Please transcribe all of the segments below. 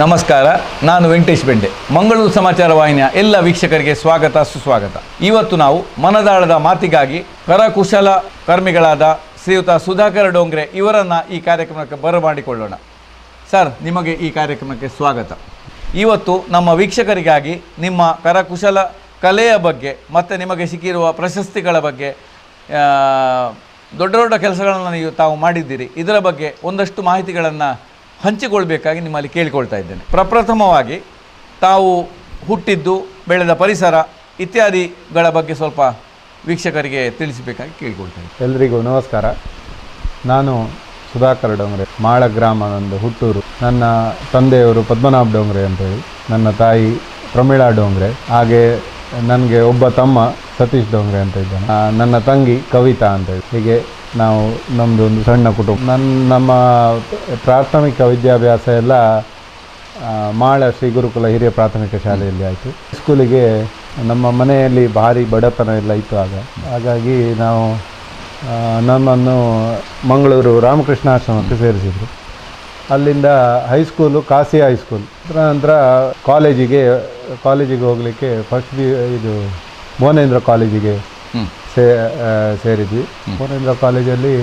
ನಮಸ್ಕಾರ, ನಾನು ವೆಂಕಟೇಶ್ ಬೆಂಡೆ. ಮಂಗಳೂರು ಸಮಾಚಾರ ವಾಹಿನಿಯ ಎಲ್ಲ ವೀಕ್ಷಕರಿಗೆ ಸ್ವಾಗತ, ಸುಸ್ವಾಗತ. ಇವತ್ತು ನಾವು ಮನದಾಳದ ಮಾತಿಗಾಗಿ ಕರಕುಶಲ ಕರ್ಮಿಗಳಾದ ಶ್ರೀಯುತ ಸುಧಾಕರ್ ಡೋಂಗ್ರೆ ಇವರನ್ನು ಈ ಕಾರ್ಯಕ್ರಮಕ್ಕೆ ಬರಮಾಡಿಕೊಳ್ಳೋಣ ಸರ್, ನಿಮಗೆ ಈ ಕಾರ್ಯಕ್ರಮಕ್ಕೆ ಸ್ವಾಗತ. ಇವತ್ತು ನಮ್ಮ ವೀಕ್ಷಕರಿಗಾಗಿ ನಿಮ್ಮ ಕರಕುಶಲ ಕಲೆಯ ಬಗ್ಗೆ, ಮತ್ತು ನಿಮಗೆ ಸಿಕ್ಕಿರುವ ಪ್ರಶಸ್ತಿಗಳ ಬಗ್ಗೆ ದೊಡ್ಡ ದೊಡ್ಡ ಕೆಲಸಗಳನ್ನು ನೀವು ತಾವು ಮಾಡಿದ್ದೀರಿ. ಇದರ ಬಗ್ಗೆ ಒಂದಷ್ಟು ಮಾಹಿತಿಗಳನ್ನು ಹಂಚಿಕೊಳ್ಬೇಕಾಗಿ ನಿಮ್ಮಲ್ಲಿ ಕೇಳಿಕೊಳ್ತಾ ಇದ್ದೇನೆ. ಪ್ರಪ್ರಥಮವಾಗಿ ತಾವು ಹುಟ್ಟಿದ್ದು, ಬೆಳೆದ ಪರಿಸರ ಇತ್ಯಾದಿಗಳ ಬಗ್ಗೆ ಸ್ವಲ್ಪ ವೀಕ್ಷಕರಿಗೆ ತಿಳಿಸಬೇಕಾಗಿ ಕೇಳಿಕೊಳ್ತಾ ಇದ್ದೇನೆ. ಎಲ್ರಿಗೂ ನಮಸ್ಕಾರ. ನಾನು ಸುಧಾಕರ್ ಡೊಂಗ್ರೆ, ಮಾಳ ಗ್ರಾಮ ನಂದು ಹುಟ್ಟೂರು. ನನ್ನ ತಂದೆಯವರು ಪದ್ಮನಾಭ ಡೋಂಗ್ರೆ ಅಂತೇಳಿ, ನನ್ನ ತಾಯಿ ಪ್ರಮೀಳಾ ಡೊಂಗ್ರೆ, ಹಾಗೆ ನನಗೆ ಒಬ್ಬ ತಮ್ಮ ಸತೀಶ್ ಡೊಂಗ್ರೆ ಅಂತ ಇದ್ದಾನೆ. ನನ್ನ ತಂಗಿ ಕವಿತಾ ಅಂತೇಳಿ. ಹೀಗೆ ನಾವು ನಮ್ಮದು ಒಂದು ಸಣ್ಣ ಕುಟುಂಬ. ನನ್ನ ನಮ್ಮ ಪ್ರಾಥಮಿಕ ವಿದ್ಯಾಭ್ಯಾಸ ಎಲ್ಲ ಮಾಳ ಶ್ರೀ ಗುರುಕುಲ ಹಿರಿಯ ಪ್ರಾಥಮಿಕ ಶಾಲೆಯಲ್ಲಿ ಆಯಿತು. ಸ್ಕೂಲಿಗೆ ನಮ್ಮ ಮನೆಯಲ್ಲಿ ಭಾರಿ ಬಡತನ ಎಲ್ಲ ಇತ್ತು ಆಗ. ಹಾಗಾಗಿ ನಾವು ನಮ್ಮನ್ನು ಮಂಗಳೂರು ರಾಮಕೃಷ್ಣ ಆಶ್ರಮಕ್ಕೆ ಸೇರಿಸಿದರು. ಅಲ್ಲಿಂದ ಹೈಸ್ಕೂಲು ಕಾಸಿ ಹೈಸ್ಕೂಲ್ ಅದರ ನಂತರ ಕಾಲೇಜಿಗೆ ಕಾಲೇಜಿಗೆ ಹೋಗಲಿಕ್ಕೆ ಫಸ್ಟ್ ಇದು ಭುವನೇಂದ್ರ ಕಾಲೇಜಿಗೆ ಸೇ ಆ, ಸೇರಿದ್ವಿ. ಭುವನೇಂದ್ರ ಕಾಲೇಜಲ್ಲಿ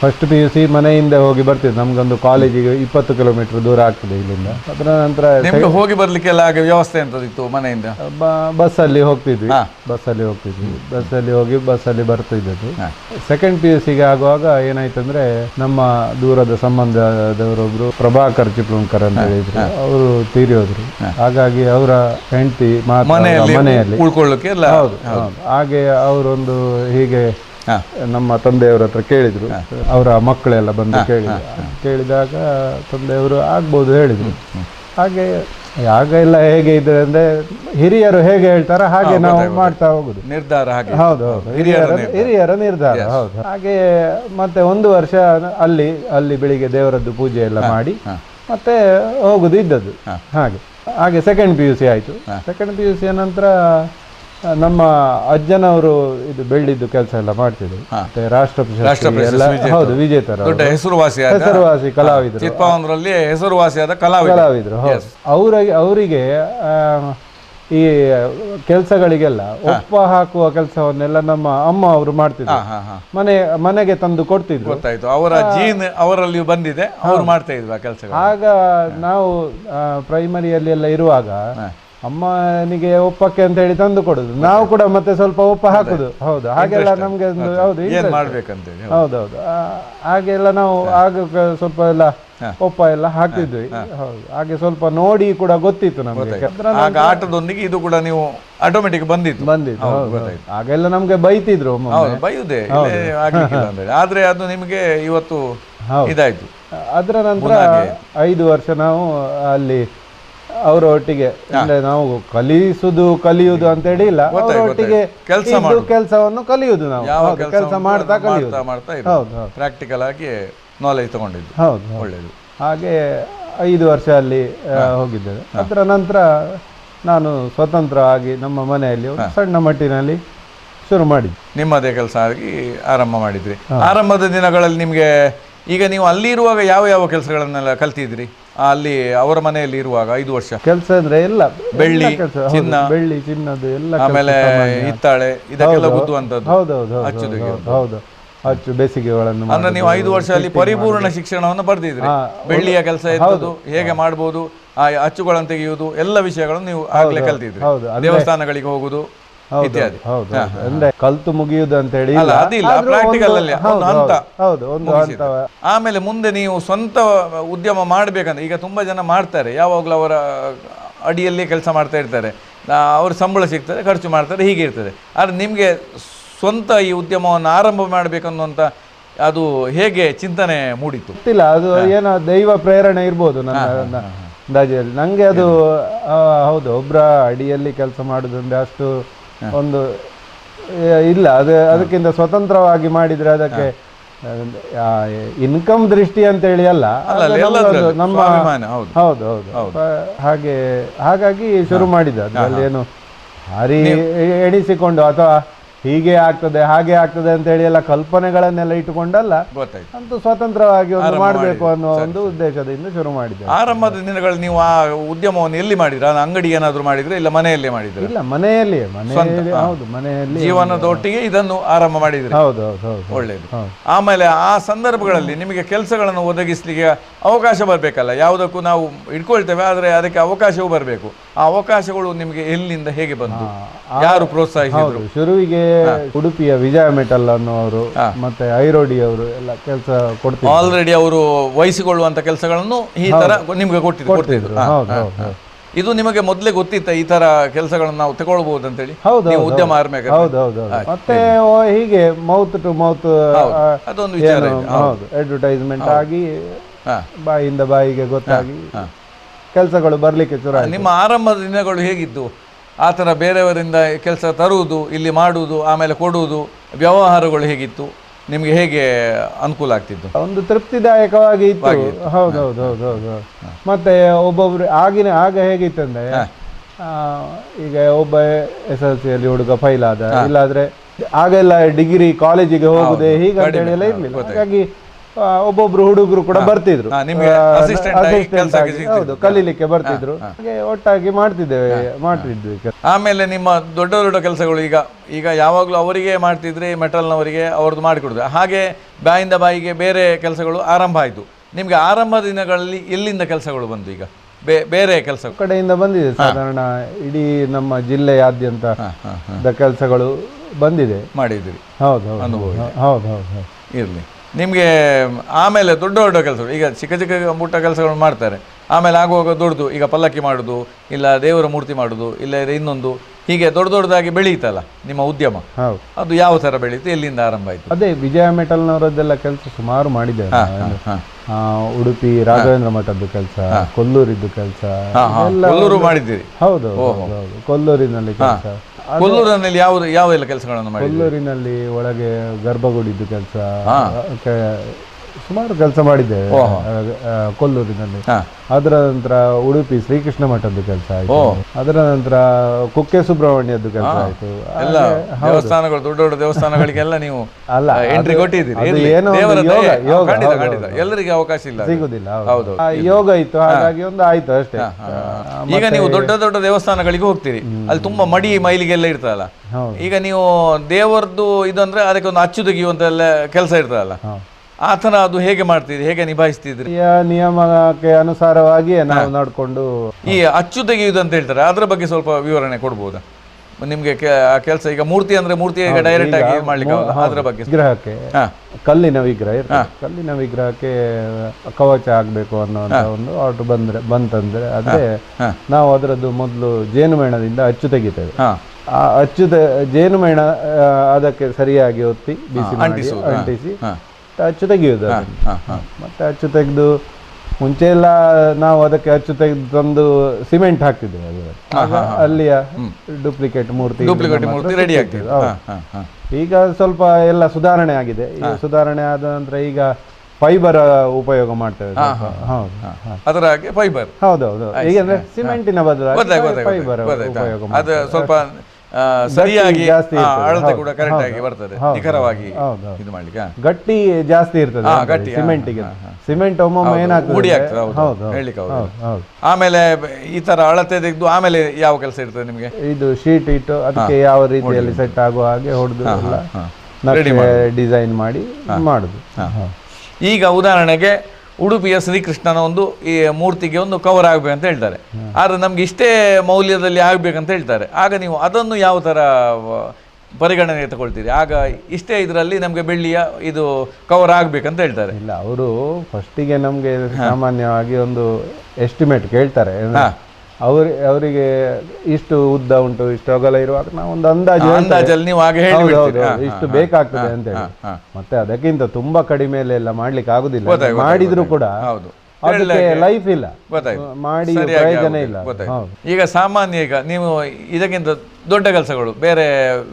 ಫಸ್ಟ್ ಪಿ ಯು ಸಿ ಮನೆಯಿಂದ ಹೋಗಿ ಬರ್ತಿದ್ವಿ ನಮಗೊಂದು ಕಾಲೇಜಿಗೆ ಇಪ್ಪತ್ತು ಕಿಲೋಮೀಟರ್ ದೂರ ಆಗ್ತದೆ ಇಲ್ಲಿಂದ. ಅದರ ನಂತರ ನಿಮಗೆ ಹೋಗಿ ಬರ್ಲಿಕ್ಕೆಲ್ಲ ಹಾಗೆ ವ್ಯವಸ್ಥೆ ಎಂತದಿತ್ತು ಮನೆಯಿಂದ? ಬಸ್ ಬಸ್ಸಲ್ಲಿ ಹೋಗ್ತಿದ್ವಿ. ಬಸ್ ಬಸ್ಸಲ್ಲಿ ಹೋಗ್ತಿದ್ವಿ. ಬಸ್ಸಲ್ಲಿ ಹೋಗಿ ಬಸ್ಸಲ್ಲಿ ಬರ್ತಿದ್ದದ್ದು. ಹಾ. ಸೆಕೆಂಡ್ ಪಿ ಯು ಸಿಗೆ ಆಗುವಾಗ ಏನಾಯ್ತಂದ್ರೆ ನಮ್ಮ ದೂರದ ಸಂಬಂಧದವರೊಬ್ರು ಪ್ರಭಾಕರ್ ಚಿಪ್ಲುಂಕರ್ ಅಂತ ಹೇಳಿದ್ರು. ಅವರು ತೀರಿ ಹೋದ್ರು ಹಾಗಾಗಿ ಅವರ ಹೆಂಡತಿ ಮನೆಯಲ್ಲಿ ಹೌದು. ಹಾಗೆ ಅವರೊಂದು ಹೀಗೆ ನಮ್ಮ ತಂದೆಯವರ ಹತ್ರ ಕೇಳಿದ್ರು. ಅವರ ಮಕ್ಕಳೆಲ್ಲ ಬಂದು ಕೇಳಿದ್ರು. ಕೇಳಿದಾಗ ತಂದೆಯವರು ಆಗ್ಬೋದು ಹೇಳಿದ್ರು. ಹಾಗೆ ಆಗ ಎಲ್ಲ ಹೇಗೆ ಇದ್ರೆ ಅಂದ್ರೆ ಹಿರಿಯರು ಹೇಗೆ ಹೇಳ್ತಾರ ಹಾಗೆ ನಾವು ಮಾಡ್ತಾ ಹೋಗುದು. ನಿರ್ಧಾರ ಹಾಗೆ. ಹೌದು ಹೌದು. ಹಿರಿಯರ ಹಿರಿಯರ ನಿರ್ಧಾರ. ಹೌದು. ಹಾಗೆ ಮತ್ತೆ ಒಂದು ವರ್ಷ ಅಲ್ಲಿ ಅಲ್ಲಿ ಬೆಳಿಗ್ಗೆ ದೇವರದ್ದು ಪೂಜೆ ಎಲ್ಲ ಮಾಡಿ ಮತ್ತೆ ಹೋಗುದು ಇದ್ದದ್ದು. ಹಾಗೆ. ಹಾಗೆ ಸೆಕೆಂಡ್ ಪಿ ಯು ಸಿ ಆಯಿತು. ಸೆಕೆಂಡ್ ಪಿ ಯು ಸಿಯ ನಂತರ ನಮ್ಮ ಅಜ್ಜನವರು ಇದು ಬೆಳ್ಳಿದ್ದು ಕೆಲಸ ಎಲ್ಲ ಮಾಡ್ತಿದ್ರು. ಮತ್ತೆ ರಾಷ್ಟ್ರ ಪ್ರಶಸ್ತಿ ಎಲ್ಲ ಹೌದು ವಿಜೇತರ ದೊಡ್ಡ ಹೆಸರುವಾಸಿಯಾದ ಹೆಸರುವಾಸಿ ಕಲಾವಿದರು. ಹೆಸರುವಾಸಿಯಾದ ಕಲಾವಿದ ಕಲಾವಿದರು ಹೌದು. ಅವರಿಗೆ ಅವರಿಗೆ ಈ ಕೆಲಸಗಳಿಗೆಲ್ಲ ಒಪ್ಪ ಹಾಕುವ ಕೆಲಸವನ್ನೆಲ್ಲ ನಮ್ಮ ಅಮ್ಮ ಅವರು ಮಾಡ್ತಿದ್ರು. ಮನೆ ಮನೆಗೆ ತಂದು ಕೊಡ್ತಿದ್ರು. ಗೊತ್ತಾಯ್ತು. ಅವರ ಜೀನ್ ಅವರಲ್ಲಿ ಬಂದಿದೆ. ಅವ್ರು ಮಾಡ್ತಾ ಇದ್ರು ಆ ಕೆಲಸಗಳು. ಆಗ ನಾವು ಪ್ರೈಮರಿಯಲ್ಲಿ ಎಲ್ಲ ಇರುವಾಗ ಅಮ್ಮನಿಗೆ ಒಪ್ಪಕ್ಕೆ ಅಂತ ಹೇಳಿ ತಂದು ಕೊಡುದು. ನಾವು ಕೂಡ ಮತ್ತೆ ಸ್ವಲ್ಪ ಒಪ್ಪ ಹಾಕುದು. ಹೌದು ಹಾಗೆಲ್ಲ ನಮ್ಗೆ ಒಂದು ಹೌದು ಏನ್ ಹೌದೌದು. ಹಾಗೆಲ್ಲ ನಾವು ಆಗ ಸ್ವಲ್ಪ ಎಲ್ಲ ಒಪ್ಪ ಎಲ್ಲ ಹಾಕಿದ್ವಿ. ಹೌದು. ಹಾಗೆ ಸ್ವಲ್ಪ ನೋಡಿ ಕೂಡ ಗೊತ್ತಿತ್ತು ನಮಗೆ. ಆಟದೊಂದಿಗೆ ಇದು ಕೂಡ ನೀವು ಆಟೋಮೆಟಿಕ್ ಬಂದಿತ್ತು. ಬಂದಿತ್ತು. ಆಗೆಲ್ಲ ನಮ್ಗೆ ಬೈತಿದ್ರು ಬೈಯುದೇ. ಆದ್ರೆ ಅದು ನಿಮಗೆ ಇವತ್ತು. ಇದಾಯ್ತು. ಅದರ ನಂತರ ಐದು ವರ್ಷ ನಾವು ಅಲ್ಲಿ ಅವರ ಒಟ್ಟಿಗೆ ಅಂದ್ರೆ ನಾವು ಕಲಿಸುದು ಕಲಿಯುದು ಅಂತ ಹೇಳಿ ಇಲ್ಲ ಅವರ ಒಟ್ಟಿಗೆ ಕೆಲ್ಸ ಕೆಲಸವನ್ನು ಕಲಿಯುವುದು ನಾವು. ಕೆಲಸ ಮಾಡ್ತಾ ಕಲಿಯುತ್ತಾ ಮಾಡ್ತಾ ಹೌದು ಪ್ರಾಕ್ಟಿಕಲ್ ಆಗಿ ನಾಲೆಜ್ ತಗೊಂಡಿದ್ದು. ಹೌದು ಒಳ್ಳೆಯದು ಒಳ್ಳೇದು. ಹಾಗೆ ಐದು ವರ್ಷ ಅಲ್ಲಿ ಹೋಗಿದ್ದೇವೆ. ಅದರ ನಂತರ ನಾನು ಸ್ವತಂತ್ರ ಆಗಿ ನಮ್ಮ ಮನೆಯಲ್ಲಿ ಒಂದು ಸಣ್ಣ ಮಟ್ಟಿನಲ್ಲಿ ಶುರು ಮಾಡಿ ನಿಮ್ಮದೇ ಕೆಲಸ ಆಗಿ ಆರಂಭ ಮಾಡಿದ್ರಿ. ಆರಂಭದ ದಿನಗಳಲ್ಲಿ ನಿಮಗೆ ಈಗ ನೀವು ಅಲ್ಲಿರುವಾಗ ಯಾವ ಯಾವ ಕೆಲಸಗಳನ್ನೆಲ್ಲ ಕಲ್ತಿದ್ರಿ? ಅಲ್ಲಿ ಅವರ ಮನೆಯಲ್ಲಿ ಇರುವಾಗ ಐದು ವರ್ಷ. ಕೆಲಸ ಅಂದ್ರೆ ಎಲ್ಲ ಬೆಳ್ಳಿ, ಚಿನ್ನ, ಬೆಳ್ಳಿ ಚಿನ್ನದು ಎಲ್ಲ ಆಮೇಲೆ. ಹಿತ್ತಾಳೆ ಇದಕ್ಕೆಲ್ಲ ಗುದ್ದುವಂತದ್ದು ಹೌದೌದು ಹೌದು, ಹೌದು ಹಚ್ಚು ಬೇಸಿಗೆಗಳನ್ನು ಅಂದ್ರೆ ನೀವು ಐದು ವರ್ಷ ಅಲ್ಲಿ ಪರಿಪೂರ್ಣ ಶಿಕ್ಷಣವನ್ನು ಪಡೆದಿದ್ರಿ. ಬೆಳ್ಳಿಯ ಕೆಲಸ ಇರ್ಬೋದು ಹೇಗೆ ಮಾಡ್ಬೋದು ಆ ಅಚ್ಚುಗಳನ್ನು ತೆಗೆಯುವುದು ಎಲ್ಲ ವಿಷಯಗಳನ್ನು ನೀವು ಆಗ್ಲೇ ಕಲ್ತಿದ್ರಿ. ದೇವಸ್ಥಾನಗಳಿಗೆ ಹೋಗುದು ಇತ್ಯಾದಿ. ಅಂದ್ರೆ ಕಲ್ತು ಮುಗಿಯುದು ಅಂತ ಹೇಳಿ ಇಲ್ಲ. ಅದಿಲ್ಲ ಪ್ರಾಕ್ಟಿಕಲ್ ಅಲ್ಲಿ ಹೌದು, ಒಂದು ಹಂತ ಹೌದು, ಹೌದು ಒಂದು ಹಂತ ಆಮೇಲೆ ಮುಂದೆ ನೀವು ಸ್ವಂತ ಉದ್ಯಮ ಮಾಡ್ಬೇಕಂದ್ರೆ ಈಗ ತುಂಬಾ ಜನ ಮಾಡ್ತಾರೆ ಯಾವಾಗ್ಲೂ ಅವರ ಅಡಿಯಲ್ಲಿ ಕೆಲಸ ಮಾಡ್ತಾ ಇರ್ತಾರೆ. ಅವ್ರ ಸಂಬಳ ಸಿಗ್ತದೆ ಖರ್ಚು ಮಾಡ್ತಾರೆ ಹೀಗೆ ಇರ್ತದೆ. ಆದರೆ ನಿಮಗೆ ಸ್ವಂತ ಈ ಉದ್ಯಮವನ್ನು ಆರಂಭ ಮಾಡಬೇಕನ್ನುವಂಥ ಅದು ಹೇಗೆ ಚಿಂತನೆ ಮೂಡಿತು ಗೊತ್ತಿಲ್ಲ ಅದು ಏನೋ ದೈವ ಪ್ರೇರಣೆ ಇರ್ಬೋದು ನನ್ನ ಅಂದಾಜಿನಲ್ಲಿ ನಂಗೆ ಅದು ಹೌದು ಒಬ್ಬರ ಅಡಿಯಲ್ಲಿ ಕೆಲಸ ಮಾಡೋದಂದ್ರೆ ಅಷ್ಟು ಒಂದು ಇಲ್ಲ ಅದು ಅದಕ್ಕಿಂತ ಸ್ವತಂತ್ರವಾಗಿ ಮಾಡಿದ್ರೆ ಅದಕ್ಕೆ ಇನ್ಕಮ್ ದೃಷ್ಟಿ ಅಂತ ಹೇಳಿ ಅಲ್ಲ ನಮ್ಮ. ಹೌದು. ಹೌದು ಹಾಗೆ ಹಾಗಾಗಿ ಶುರು ಮಾಡಿದ ಅದರಲ್ಲಿ ಏನು ಹಾರಿ ಎಣಿಸಿಕೊಂಡು ಅಥವಾ ಹೀಗೆ ಆಗ್ತದೆ ಹಾಗೆ ಆಗ್ತದೆ ಅಂತ ಹೇಳಿ ಎಲ್ಲ ಕಲ್ಪನೆಗಳನ್ನೆಲ್ಲ ಇಟ್ಟುಕೊಂಡಲ್ಲ ಗೊತ್ತಾಯ್ತು. ಅಂತೂ ಸ್ವತಂತ್ರವಾಗಿ ಒಂದು ಮಾಡಬೇಕು. ಅನ್ನೋ ಒಂದು ಉದ್ದೇಶದಿಂದ ಶುರು ಮಾಡಿದ್ದೆ ಆರಂಭದ ದಿನಗಳಲ್ಲಿ ನೀವು ಆ ಉದ್ಯಮವನ್ನು ಎಲ್ಲಿ ಮಾಡಿದ್ರ? ಅಂಗಡಿ ಏನಾದ್ರು ಮಾಡಿದ್ರೆ? ಇಲ್ಲ ಮನೆಯಲ್ಲೇ ಮಾಡಿದ್ರೆ? ಇಲ್ಲ ಮನೆಯಲ್ಲಿ ಮನೆಯಲ್ಲಿ ಹೌದು ಮನೆಯಲ್ಲಿ ಜೀವನದ ಒಟ್ಟಿಗೆ ಇದನ್ನು ಆರಂಭ ಮಾಡಿದ್ರೆ. ಹೌದು ಹೌದು ಹೌದು ಒಳ್ಳೆಯದು ಆಮೇಲೆ ಆ ಸಂದರ್ಭಗಳಲ್ಲಿ ನಿಮಗೆ ಕೆಲಸಗಳನ್ನು ಒದಗಿಸ್ಲಿಕ್ಕೆ ಅವಕಾಶ ಬರಬೇಕಲ್ಲ? ಯಾವುದಕ್ಕೂ ನಾವು ಇಟ್ಕೊಳ್ತೇವೆ ಆದರೆ ಅದಕ್ಕೆ ಅವಕಾಶವೂ ಬರಬೇಕು. ಆ ಅವಕಾಶಗಳು ನಿಮಗೆ ಎಲ್ಲಿಂದ ಹೇಗೆ ಬಂತು? ಯಾರು ಪ್ರೋತ್ಸಾಹಿಸಿದ್ರು? ಶುರುವಿಗೆ ಉಡುಪಿಯ ವಿಜಯ ಮೆಟಲ್ ಅನ್ನೋರು ಮತ್ತೆ ಐರೋಡಿ ಅವರು ಎಲ್ಲ ಕೆಲಸ ಕೊಡ್ತಿದ್ರು. ಆಲ್ರೆಡಿ ಅವರು ವಹಿಸಿಕೊಳ್ಳುವಂತ ಕೆಲಸಗಳನ್ನು ಈ ತರ ನಿಮ್ಗೆ ಕೊಟ್ಟಿದ್ರು. ಇದು ನಿಮಗೆ ಮೊದಲೇ ಗೊತ್ತಿತ್ತ ಈ ತರ ಕೆಲಸಗಳನ್ನು ನಾವು ತಗೊಳ್ಬಹುದು ಅಂತೇಳಿ ಹೌದು ಉದ್ಯಮ ಹೌದು. ಹೌದು ಮತ್ತೆ ಹೀಗೆ ಮೌತ್ ಟು ಮೌತ್ ಅದೊಂದು ವಿಚಾರ ಹೌದು. ಅಡ್ವರ್ಟೈಸ್ಮೆಂಟ್ ಆಗಿ. ಬಾಯಿಂದ ಬಾಯಿಗೆ ಗೊತ್ತಾಗಿ. ಕೆಲಸಗಳು ಬರ್ಲಿಕ್ಕೆ ಶುರು ನಿಮ್ಮ ಆರಂಭದ ದಿನಗಳು ಹೇಗಿದ್ದು ಆ ಥರ ಬೇರೆಯವರಿಂದ ಕೆಲಸ ತರುವುದು ಇಲ್ಲಿ ಮಾಡುವುದು ಆಮೇಲೆ ಕೊಡುವುದು ವ್ಯವಹಾರಗಳು ಹೇಗಿತ್ತು? ನಿಮಗೆ ಹೇಗೆ ಅನುಕೂಲ ಆಗ್ತಿತ್ತು? ಒಂದು ತೃಪ್ತಿದಾಯಕವಾಗಿ ಇತ್ತು. ಹೌದು ಹೌದು ಹೌದು ಹೌದು ಮತ್ತೆ ಒಬ್ಬೊಬ್ರು ಆಗಿನ ಆಗ ಹೇಗಿತ್ತಂದ್ರೆ ಆ, ಈಗ ಒಬ್ಬ ಎಸ್ ಎಲ್ ಸಿಯಲ್ಲಿ ಹುಡುಗ ಫೈಲ್ ಆದ. ಇಲ್ಲಾದ್ರೆ ಆಗೆಲ್ಲ ಡಿಗ್ರಿ ಕಾಲೇಜಿಗೆ ಹೋಗುದೇ ಹೀಗೆ ಅಂತ ಹೇಳಿ ಎಲ್ಲ ಇರ್ಲಿಲ್ಲ. ಹಾಗಾಗಿ ಒಬ್ಬೊಬ್ರು ಹುಡುಗರು ಕೂಡ ಬರ್ತಿದ್ರು. ಹೌದು ಕಲೀಲಿಕ್ಕೆ ಬರ್ತಿದ್ರು. ಒಟ್ಟಾಗಿ ಮಾಡ್ತಿದ್ದೇವೆ ಮಾಡ್ತಿದ್ವಿ ಆಮೇಲೆ ನಿಮ್ಮ ದೊಡ್ಡ ದೊಡ್ಡ ಕೆಲಸಗಳು ಈಗ ಈಗ ಯಾವಾಗಲೂ ಅವರಿಗೆ ಮಾಡ್ತಿದ್ರೆ ಮೆಟಲ್ನವರಿಗೆ ಅವ್ರದ್ದು ಮಾಡಿಕೊಡುದು. ಹಾಗೆ ಬಾಯಿಂದ ಬಾಯಿಗೆ ಬೇರೆ ಕೆಲಸಗಳು ಆರಂಭ ಆಯ್ತು. ನಿಮಗೆ ಆರಂಭ ದಿನಗಳಲ್ಲಿ ಎಲ್ಲಿಂದ ಕೆಲಸಗಳು ಬಂತು ಈಗ? ಬೇರೆ ಕೆಲಸ ಕಡೆಯಿಂದ ಬಂದಿದೆ ಸಾಧಾರಣ ಇಡೀ ನಮ್ಮ ಜಿಲ್ಲೆಯಾದ್ಯಂತ ಕೆಲಸಗಳು ಬಂದಿದೆ. ಮಾಡಿದ್ರಿ ಹೌದು ಹೌದು ಹೌದು ಹೌದು. ಇರಲಿ. ನಿಮಗೆ ಆಮೇಲೆ ದೊಡ್ಡ ದೊಡ್ಡ ಕೆಲಸಗಳು ಈಗ ಚಿಕ್ಕ ಚಿಕ್ಕ ಪುಟ್ಟ ಕೆಲಸಗಳು ಮಾಡ್ತಾರೆ. ಆಮೇಲೆ ಆಗುವಾಗ ದೊಡ್ಡದು ಈಗ ಪಲ್ಲಕ್ಕಿ ಮಾಡೋದು ಇಲ್ಲ ದೇವರ ಮೂರ್ತಿ ಮಾಡೋದು ಇಲ್ಲ ಇನ್ನೊಂದು ಹೀಗೆ ದೊಡ್ಡ ದೊಡ್ಡದಾಗಿ ಬೆಳೀತಲ್ಲ ನಿಮ್ಮ ಉದ್ಯಮ. ಹೌದು. ಅದು ಯಾವ ಥರ ಬೆಳೀತು ಎಲ್ಲಿಂದ ಆರಂಭ ಆಯಿತು? ಅದೇ ವಿಜಯ ಮೆಟಲ್ನವರದ್ದೆಲ್ಲ ಕೆಲಸ ಸುಮಾರು ಆ, ಉಡುಪಿ ರಾಘವೇಂದ್ರ ಮಠದ್ದು ಕೆಲಸ ಕೊಲ್ಲೂರಿದ್ದು ಕೆಲಸ ಕೊಲ್ಲೂರು ಮಾಡಿದ್ದೀರಿ. ಹೌದು ಕೊಲ್ಲೂರಿನಲ್ಲಿ ಕೆಲಸ. ಕೊಲ್ಲೂರಿನಲ್ಲಿ ಯಾವ ಯಾವ ಎಲ್ಲ ಕೆಲಸಗಳನ್ನು ಮಾಡಿ ಕೊಲ್ಲೂರಿನಲ್ಲಿ ಒಳಗೆ ಗರ್ಭಗುಡಿದ್ದು ಕೆಲಸ ಸುಮಾರು ಕೆಲಸ ಮಾಡಿದ್ದೇವೆ ಕೊಲ್ಲೂರಿನಲ್ಲಿ. ಅದರ ನಂತರ ಉಡುಪಿ ಶ್ರೀಕೃಷ್ಣ ಮಠದ್ದು ಕೆಲಸ ಆಯ್ತು. ಅದರ ನಂತರ ಕುಕ್ಕೆ ಸುಬ್ರಹ್ಮಣ್ಯದ್ದು ಕೆಲಸ ಆಯ್ತು. ಎಲ್ಲ ದೇವಸ್ಥಾನಗಳು ದೊಡ್ಡ ದೊಡ್ಡ ದೇವಸ್ಥಾನಗಳಿಗೆಲ್ಲ ನೀವು ಅಲ್ಲ, ಎಂಟ್ರಿ ಕೊಟ್ಟಿದ್ದೀರಿ. ಏನೋ ಎಲ್ಲರಿಗೆ ಅವಕಾಶ ಇಲ್ಲ. ಸಿಗುದಿಲ್ಲ ಹೌದು. ಯೋಗ ಇತ್ತು ಹಾಗಾಗಿ ಒಂದು ಆಯ್ತು ಅಷ್ಟೇ. ಈಗ ನೀವು ದೊಡ್ಡ ದೊಡ್ಡ ದೇವಸ್ಥಾನಗಳಿಗೆ ಹೋಗ್ತೀರಿ. ಅಲ್ಲಿ ತುಂಬಾ ಮಡಿ ಮೈಲಿಗೆಲ್ಲ ಇರ್ತದಲ್ಲ. ಈಗ ನೀವು ದೇವರದ್ದು ಅಂದ್ರೆ ಅದಕ್ಕೆ ಒಂದು ಅಚ್ಚು ತೆಗೆಯುವಂತ ಎಲ್ಲ ಕೆಲಸ ಇರ್ತದಲ್ಲ. ಆ ಥರ ಅದು ಹೇಗೆ ಮಾಡ್ತಿದ್ರಿ? ಹೇಗೆ ನಿಭಾಯಿಸ್ತಿದ್ರಿ? ಈ ನಿಯಮಕ್ಕೆ ಅನುಸಾರವಾಗಿಯೇ ನಾವು ನಡ್ಕೊಂಡು ಈ ಅಚ್ಚು ತೆಗೆಯುವುದು ಅಂತ ಹೇಳ್ತಾರೆ. ಅದರ ಬಗ್ಗೆ ಸ್ವಲ್ಪ ವಿವರಣೆ ಕೊಡ್ಬೋದಾ? ನಿಮ್ಗೆ ಕೆಲಸ ಈಗ ಮೂರ್ತಿ ಅಂದ್ರೆ ಮೂರ್ತಿ ಈಗ ಡೈರೆಕ್ಟ್ ಆಗಿ ಮಾಡ್ಲಿಕ್ಕೆ ಆಗಲ್ಲ. ಅದ್ರ ಬಗ್ಗೆ ವಿಗ್ರಹಕ್ಕೆ ಹಾ. ಕಲ್ಲಿನ ವಿಗ್ರಹ ಇರ್ತದೆ. ಕಲ್ಲಿನ ವಿಗ್ರಹಕ್ಕೆ ಕವಚ ಆಗ್ಬೇಕು ಅನ್ನೋ ಒಂದು ಆರ್ಡರ್ ಬಂದ್ರೆ ಬಂತಂದ್ರೆ ಅದೇ ಹಾ. ನಾವು ಅದರದ್ದು ಮೊದಲು ಜೇನುಮೇಣದಿಂದ ಅಚ್ಚು ತೆಗಿತೇವೆ. ಹಾ. ಆ ಅಚ್ಚು ತೆ- ಜೇನುಮೇಣ ಆ, ಅದಕ್ಕೆ ಸರಿಯಾಗಿ ಒತ್ತಿ ಬಿಸಿ ಮಾಡಿ ಅಂಟಿಸಿ ಅಚ್ಚು ತೆಗೆಯುವುದು ಮತ್ತೆ ಅಚ್ಚು ತೆಗೆದು ಮುಂಚೆ ಎಲ್ಲ ನಾವು ಅದಕ್ಕೆ ಅಚ್ಚು ತೆಗೆದು ತಂದು ಸಿಮೆಂಟ್ ಹಾಕ್ತಿದ್ದೇವೆ ಅದು. ಅಲ್ಲಿಯ ಡೂಪ್ಲಿಕೇಟ್ ಮೂರ್ತಿ ರೆಡಿ. ಆಗ್ತಿದೆ. ಈಗ ಸ್ವಲ್ಪ ಎಲ್ಲ ಸುಧಾರಣೆ ಆಗಿದೆ. ಈಗ ಸುಧಾರಣೆ ಆದ ನಂತರ ಈಗ ಫೈಬರ್ ಉಪಯೋಗ ಮಾಡ್ತೇವೆ. ಅದರ ಹಾಗೆ ಫೈಬರ್. ಹೌದೌದು. ಈಗ ಅಂದ್ರೆ ಸಿಮೆಂಟಿನ ಬದಲಾಗಿ ಫೈಬರ್ ಉಪಯೋಗ ಅದು ಮಾಡ್ತೇವೆ. ಸ್ವಲ್ಪ ಸರಿಯಾಗಿ ಅಳತೆ ಕೂಡ ಕರೆಕ್ಟ್ ಆಗಿ ಬರ್ತದೆ. ನಿಖರವಾಗಿ. ಇದು ಮಾಡ್ಲಿಕ್ಕೆ ಗಟ್ಟಿ ಜಾಸ್ತಿ ಇರ್ತದೆ ಗಟ್ಟಿ, ಸಿಮೆಂಟಿಗೆ. ಸಿಮೆಂಟ್ ಒಮ್ಮೊಮ್ಮೆ ಏನಾಗ್ತದೆ ಮುಡಿ ಆಗ್ತದೆ, ಹೌದು. ಹೌದು ಆಮೇಲೆ ಈ ತರ ಅಳತೆ ತೆಗೆದು ಆಮೇಲೆ ಯಾವ ಕೆಲಸ ಇರ್ತದೆ ನಿಮಗೆ? ಇದು ಶೀಟ್ ಇಟ್ಟು ಅದಕ್ಕೆ ಯಾವ ರೀತಿಯಲ್ಲಿ ಸೆಟ್ ಆಗುವ ಹಾಗೆ ಹೊಡೆದು ಡಿಸೈನ್ ಮಾಡಿ ಮಾಡುದು. ಈಗ ಉದಾಹರಣೆಗೆ ಉಡುಪಿಯ ಶ್ರೀಕೃಷ್ಣನ ಒಂದು ಈ ಮೂರ್ತಿಗೆ ಒಂದು ಕವರ್ ಆಗಬೇಕು ಅಂತ ಹೇಳ್ತಾರೆ. ಆದರೆ ನಮ್ಗೆ ಇಷ್ಟೇ ಮೌಲ್ಯದಲ್ಲಿ ಆಗಬೇಕಂತ ಹೇಳ್ತಾರೆ. ಆಗ ನೀವು ಅದನ್ನು ಯಾವ ಥರ ಪರಿಗಣನೆ ಪರಿಗಣನೆಗೆ ತಗೊಳ್ತೀರಿ? ಆಗ ಇಷ್ಟೇ ಇದರಲ್ಲಿ ನಮಗೆ ಬೆಳ್ಳಿಯ ಇದು ಕವರ್ ಆಗಬೇಕಂತ ಹೇಳ್ತಾರೆ. ಇಲ್ಲ ಅವರು ಫಸ್ಟಿಗೆ ನಮಗೆ ಸಾಮಾನ್ಯವಾಗಿ ಒಂದು ಎಸ್ಟಿಮೇಟ್ ಕೇಳ್ತಾರೆ. ಅವ್ರ ಅವರಿಗೆ ಇಷ್ಟು ಉದ್ದ ಉಂಟು ಇಷ್ಟು ಅಗಲ ಇರುವಾಗ ನಾವು ಒಂದು ಅಂದಾಜು. ಅಂದಾಜಲ್ಲಿ ನೀವು. ಇಷ್ಟು ಬೇಕಾಗ್ತದೆ ಅಂತ ಹೇಳಿ. ಮತ್ತೆ ಅದಕ್ಕಿಂತ ತುಂಬಾ ಕಡಿಮೆ ಎಲ್ಲ ಮಾಡ್ಲಿಕ್ಕೆ ಆಗುದಿಲ್ಲ. ಮಾಡಿದ್ರು ಕೂಡ ಹೌದು. ಅದಕ್ಕೆ ಲೈಫ್ ಇಲ್ಲ. ಗೊತ್ತಾಯ್ತು. ಮಾಡಿ ಪ್ರಯೋಜನ ಇಲ್ಲ. ಈಗ ಸಾಮಾನ್ಯ ಈಗ ನೀವು ಇದಕ್ಕಿಂತ ದೊಡ್ಡ ಕೆಲಸಗಳು ಬೇರೆ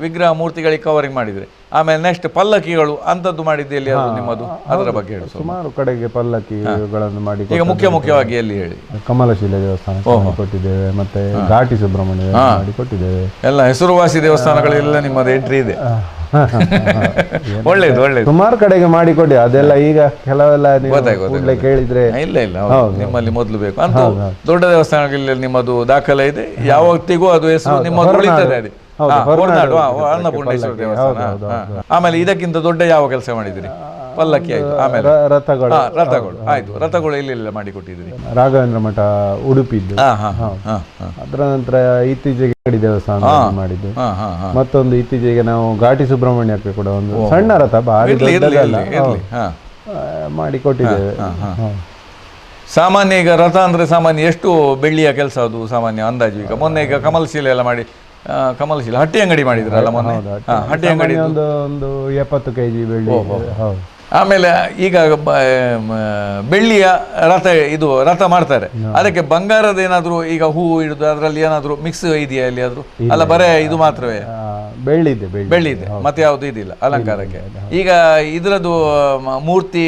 ವಿಗ್ರಹ ಮೂರ್ತಿಗಳಿಗೆ ಕವರಿಂಗ್ ಮಾಡಿದ್ರೆ ಆಮೇಲೆ ನೆಕ್ಸ್ಟ್ ಪಲ್ಲಕ್ಕಿಗಳು ಅಂತದ್ದು ಮಾಡಿದ್ದೆ ಎಲ್ಲಿ ಅದು ನಿಮ್ಮದು? ಅದರ ಬಗ್ಗೆ ಹೇಳಿ ಸುಮಾರು ಕಡೆಗೆ ಪಲ್ಲಕ್ಕಿಗಳನ್ನು ಮಾಡಿ ಈಗ ಮುಖ್ಯ ಮುಖ್ಯವಾಗಿ ಎಲ್ಲಿ ಹೇಳಿ? ಕಮಲಶಿಲೆ ದೇವಸ್ಥಾನ ಕೊಟ್ಟಿದ್ದೇವೆ. ಮತ್ತೆ ಘಾಟಿ ಸುಬ್ರಹ್ಮಣ್ಯ ಮಾಡಿ ಕೊಟ್ಟಿದ್ದೇವೆ. ಎಲ್ಲ ಹೆಸರುವಾಸಿ ದೇವಸ್ಥಾನಗಳೆಲ್ಲ ನಿಮ್ಮದು ಎಂಟ್ರಿ ಇದೆ. ಒಳ್ಳೇದು ಒಳ್ಳೇದು. ಸುಮಾರು ಕಡೆಗೆ ಮಾಡಿಕೊಡಿ ಅದೆಲ್ಲ ಈಗ ಕೆಲವೆಲ್ಲ ಗೊತ್ತಾಯ್ತು. ಕೇಳಿದ್ರೆ. ಇಲ್ಲ ಇಲ್ಲ ಹೌದು. ನಿಮ್ಮಲ್ಲಿ ಮೊದಲು ಬೇಕು. ಅಂತ ದೊಡ್ಡ ದೇವಸ್ಥಾನಗಳಲ್ಲಿ ನಿಮ್ಮದು ದಾಖಲೆ ಇದೆ. ಯಾವತ್ತಿಗೂ ಅದು ಹೆಸರು ನಿಮ್ಮ ಉಳಿತದೆ ಅದು. ಹೌದು, ಹಾ, ಹೊರನಾಡು ಹೊರನಾಡು, ಹಾ, ಹೋಗ್ಲಿಕ್ಕೆ ಅನ್ನಪೂರ್ಣೇಶ್ವರ ದೇವಸ್ಥಾನ. ಹಾ, ಹಾ. ಆಮೇಲೆ ಇದಕ್ಕಿಂತ ದೊಡ್ಡ ಯಾವ ಕೆಲಸ ಮಾಡಿದಿರಿ ಪಲ್ಲಕ್ಕಿ ಆಯ್ತು ಆಮೇಲೆ. ರಥಗಳು. ರಥಗಳು. ಆಯ್ತು ರಥಗಳು ಎಲ್ಲೆಲ್ಲ ಮಾಡಿಕೊಟ್ಟಿದ್ದೀರಿ. ರಾಘವೇಂದ್ರ ಮಠ ಉಡುಪಿದ್ದು. ಅದರ ನಂತರ ಇತ್ತೀಚೆಗೆ ಗಡಿ ದೇವಸ್ಥಾನ ಮಾಡಿದ್ದು. ಮತ್ತೊಂದು ಇತ್ತೀಚೆಗೆ ನಾವು ಘಾಟಿ ಸುಬ್ರಹ್ಮಣ್ಯಕ್ಕೆ ಕೂಡ ಒಂದು ಸಣ್ಣ ರಥ ಭಾರಿ ಮಾಡಿ ಕೊಟ್ಟಿದ್ದೇವೆ ಸಾಮಾನ್ಯ ಈಗ ರಥ ಅಂದ್ರೆ ಸಾಮಾನ್ಯ ಎಷ್ಟು ಬೆಳ್ಳಿಯ ಕೆಲಸ ಅದು ಸಾಮಾನ್ಯ ಅಂದಾಜು ಈಗ? ಮೊನ್ನೆ ಈಗ ಕಮಲಶೀಲೆ ಎಲ್ಲ ಮಾಡಿ ಕಮಲ್ ಶೀಲ ಹಟ್ಟಿ ಅಂಗಡಿ ಮಾಡಿದ್ರಲ್ಲ ಮೊನ್ನೆ? ಹಟ್ಟಿ. ಅಂಗಡಿ ಒಂದು ಒಂದು ಎಪ್ಪತ್ತು ಕೆಜಿ ಬೆಳ್ಳಿ ಆಮೇಲೆ ಈಗ ಬ- ಮ, ಬೆಳ್ಳಿಯ ರಥ ಇದು ರಥ ಮಾಡ್ತಾರೆ. ಅದಕ್ಕೆ ಬಂಗಾರದ ಏನಾದರೂ ಈಗ ಹೂವು ಇಡುದು ಅದರಲ್ಲಿ ಏನಾದರೂ ಮಿಕ್ಸ್ ಇದೆಯಾ ಇಲ್ಲಿ ಆದ್ರೂ? ಅಲ್ಲ ಬರೇ ಇದು ಮಾತ್ರವೇ? ಆ, ಬೆಳ್ಳಿ ಇದೆ ಬೆಳ್ಳಿ ಬೆಳ್ಳಿ ಇದೆ ಮತ್ತೆ ಯಾವುದು ಇದಿಲ್ಲ ಅಲಂಕಾರಕ್ಕೆ. ಈಗ ಇದರದ್ದು ಮ- ಮೂರ್ತಿ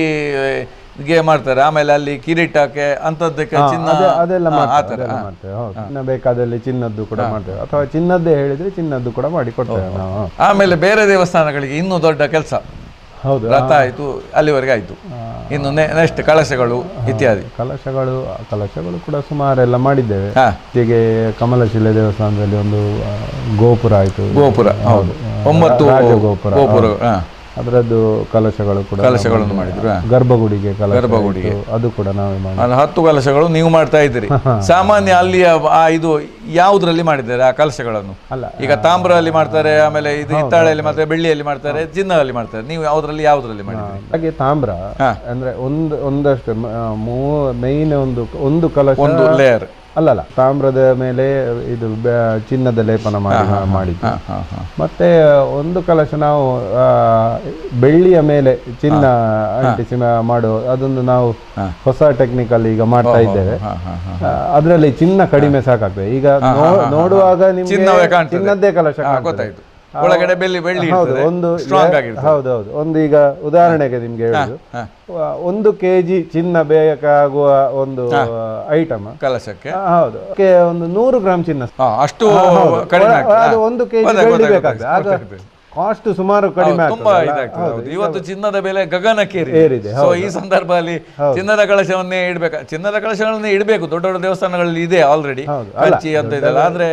ಗೆ ಮಾಡ್ತಾರೆ. ಆಮೇಲೆ ಅಲ್ಲಿ ಕಿರೀಟಕ್ಕೆ ಅಂತದ್ದಕ್ಕೆ ಚಿನ್ನ ಅದೆ- ಅದೆಲ್ಲ ಹಾ, ಆ ಮಾಡ್ತೇವೆ ಥರ. ಅದೆಲ್ಲ ಮಾಡ್ತೇವೆ ಹೌದು. ಚಿನ್ನ ಬೇಕಾದಲ್ಲಿ ಚಿನ್ನದ್ದು ಕೂಡ ಮಾಡ್ತೇವೆ ಅಥವಾ ಚಿನ್ನದ್ದೇ ಹೇಳಿದ್ರೆ ಚಿನ್ನದ್ದು ಕೂಡ ಮಾಡಿ ಕೊಡ್ತೇವೆ ನಾವು. ಆಮೇಲೆ ಬೇರೆ ದೇವಸ್ಥಾನಗಳಿಗೆ ಇನ್ನೂ ದೊಡ್ಡ ಕೆಲಸ. ರಥ ಆಯಿತು ಅಲ್ಲಿವರೆಗೆ ಆಯ್ತು. ಇನ್ನು ನೆಕ್ಸ್ಟ್ ಕಳಶಗಳು ಇತ್ಯಾದಿ. ಕಲಶಗಳು ಕಲಶಗಳು ಕೂಡ ಸುಮಾರೆಲ್ಲ ಮಾಡಿದ್ದೇವೆ. ಹೀಗೆ ಕಮಲಶಿಲೆ ದೇವಸ್ಥಾನದಲ್ಲಿ ಒಂದು ಗೋಪುರ ಆಯಿತು. ಗೋಪುರ ಹೌದು. ಒಂಬತ್ತು ಗೋಪುರ ಗೋಪುರ ಹಾ. ಅದರದ್ದು ಕಲಶಗಳು ಕೂಡ ಕಲಶಗಳನ್ನು ಮಾಡಿದ್ರು. ಗರ್ಭಗುಡಿಗೆ ಗರ್ಭಗುಡಿಗೆ. ಅದು ಕೂಡ ನಾವೇ ಮಾಡಿ. ಹತ್ತು ಕಲಶಗಳು ನೀವು ಮಾಡ್ತಾ ಇದ್ದೀರಿ. ಸಾಮಾನ್ಯ ಅಲ್ಲಿಯ ಆ ಇದು ಯಾವುದ್ರಲ್ಲಿ ಮಾಡಿದ್ದಾರೆ ಆ ಕಲಶಗಳನ್ನು? ಅಲ್ಲ ಈಗ ತಾಮ್ರಲ್ಲಿ ಮಾಡ್ತಾರೆ ಆಮೇಲೆ ಇದು ಹಿತ್ತಾಳೆಯಲ್ಲಿ ಮಾಡ್ತಾರೆ ಬೆಳ್ಳಿಯಲ್ಲಿ ಮಾಡ್ತಾರೆ ಚಿನ್ನದಲ್ಲಿ ಮಾಡ್ತಾರೆ. ನೀವು ಯಾವ್ದ್ರಲ್ಲಿ ಯಾವ್ದ್ರಲ್ಲಿ ಮಾಡಿದ್ರಿ ಹಾಗೆ ತಾಮ್ರ. ಅಂದ್ರೆ ಒಂದು ಒಂದಷ್ಟು ಮೂ ಮೈನ್ ಒಂದು ಒಂದು ಕಲಶ ಒಂದು ಲೇಯರ್ ಅಲ್ಲಲ್ಲ ತಾಮ್ರದ ಮೇಲೆ ಇದು ಚಿನ್ನದ ಲೇಪನ ಮಾಡಿ ಮಾಡಿದ್ದು ಮತ್ತೆ ಒಂದು ಕಲಶ ನಾವು ಆ, ಬೆಳ್ಳಿಯ ಮೇಲೆ ಚಿನ್ನ ಅಂಟಿಸಿ ಮಾಡುವ ಅದೊಂದು ನಾವು ಹೊಸ ಟೆಕ್ನಿಕಲ್ ಈಗ ಮಾಡ್ತಾ ಇದ್ದೇವೆ. ಅದರಲ್ಲಿ ಚಿನ್ನ ಕಡಿಮೆ ಸಾಕಾಗ್ತದೆ. ಈಗ ನೋಡುವಾಗ ನಿಮ್ಗೆ ಚಿನ್ನದ್ದೇ ಕಲಶ. ಗೊತ್ತಾಯ್ತು. ಒಳಗಡೆ ಬೆಳ್ಳಿ ಬೆಳ್ಳಿ ಹೌದು ಒಂದು ಸ್ಟ್ರಾಂಗ್ ಆಗಿರ್ತದೆ. ಹೌದೌದು ಒಂದು ಈಗ ಉದಾಹರಣೆಗೆ ನಿಮ್ಗೆ ಹೇಳುದು. ಒಂದು ಕೆಜಿ ಚಿನ್ನ ಬೇಕಾಗುವ ಒಂದು ಐಟಮ್ ಕಲಶಕ್ಕೆ. ಹೌದು. ಒಂದು ನೂರು ಗ್ರಾಮ್ ಚಿನ್ನ. ಅಷ್ಟು ಅದು ಒಂದು ಕೆಜಿ ಬೆಳ್ಳಿ ಬೇಕಾಗ್ತದೆ. ಆಗ. ಕಾಸ್ಟ್ ಸುಮಾರು ಕಡಿಮೆ ತುಂಬಾ ಇದಾಗ್ತದೆ ಇವತ್ತು ಚಿನ್ನದ ಬೆಲೆ ಗಗನಕ್ಕೇರಿ ಏರಿದೆ, ಸೊ ಈ ಸಂದರ್ಭದಲ್ಲಿ ಚಿನ್ನದ ಕಳಶವನ್ನೇ ಇಡ್ಬೇಕು? ಚಿನ್ನದ ಕಳಶಗಳನ್ನೇ ಇಡಬೇಕು ದೊಡ್ಡ ದೊಡ್ಡ ದೇವಸ್ಥಾನಗಳಲ್ಲಿ ಇದೆ ಆಲ್ರೆಡಿ ಕಚ್ಚಿ ಅಂತ ಇದೆಲ್ಲ. ಆದ್ರೆ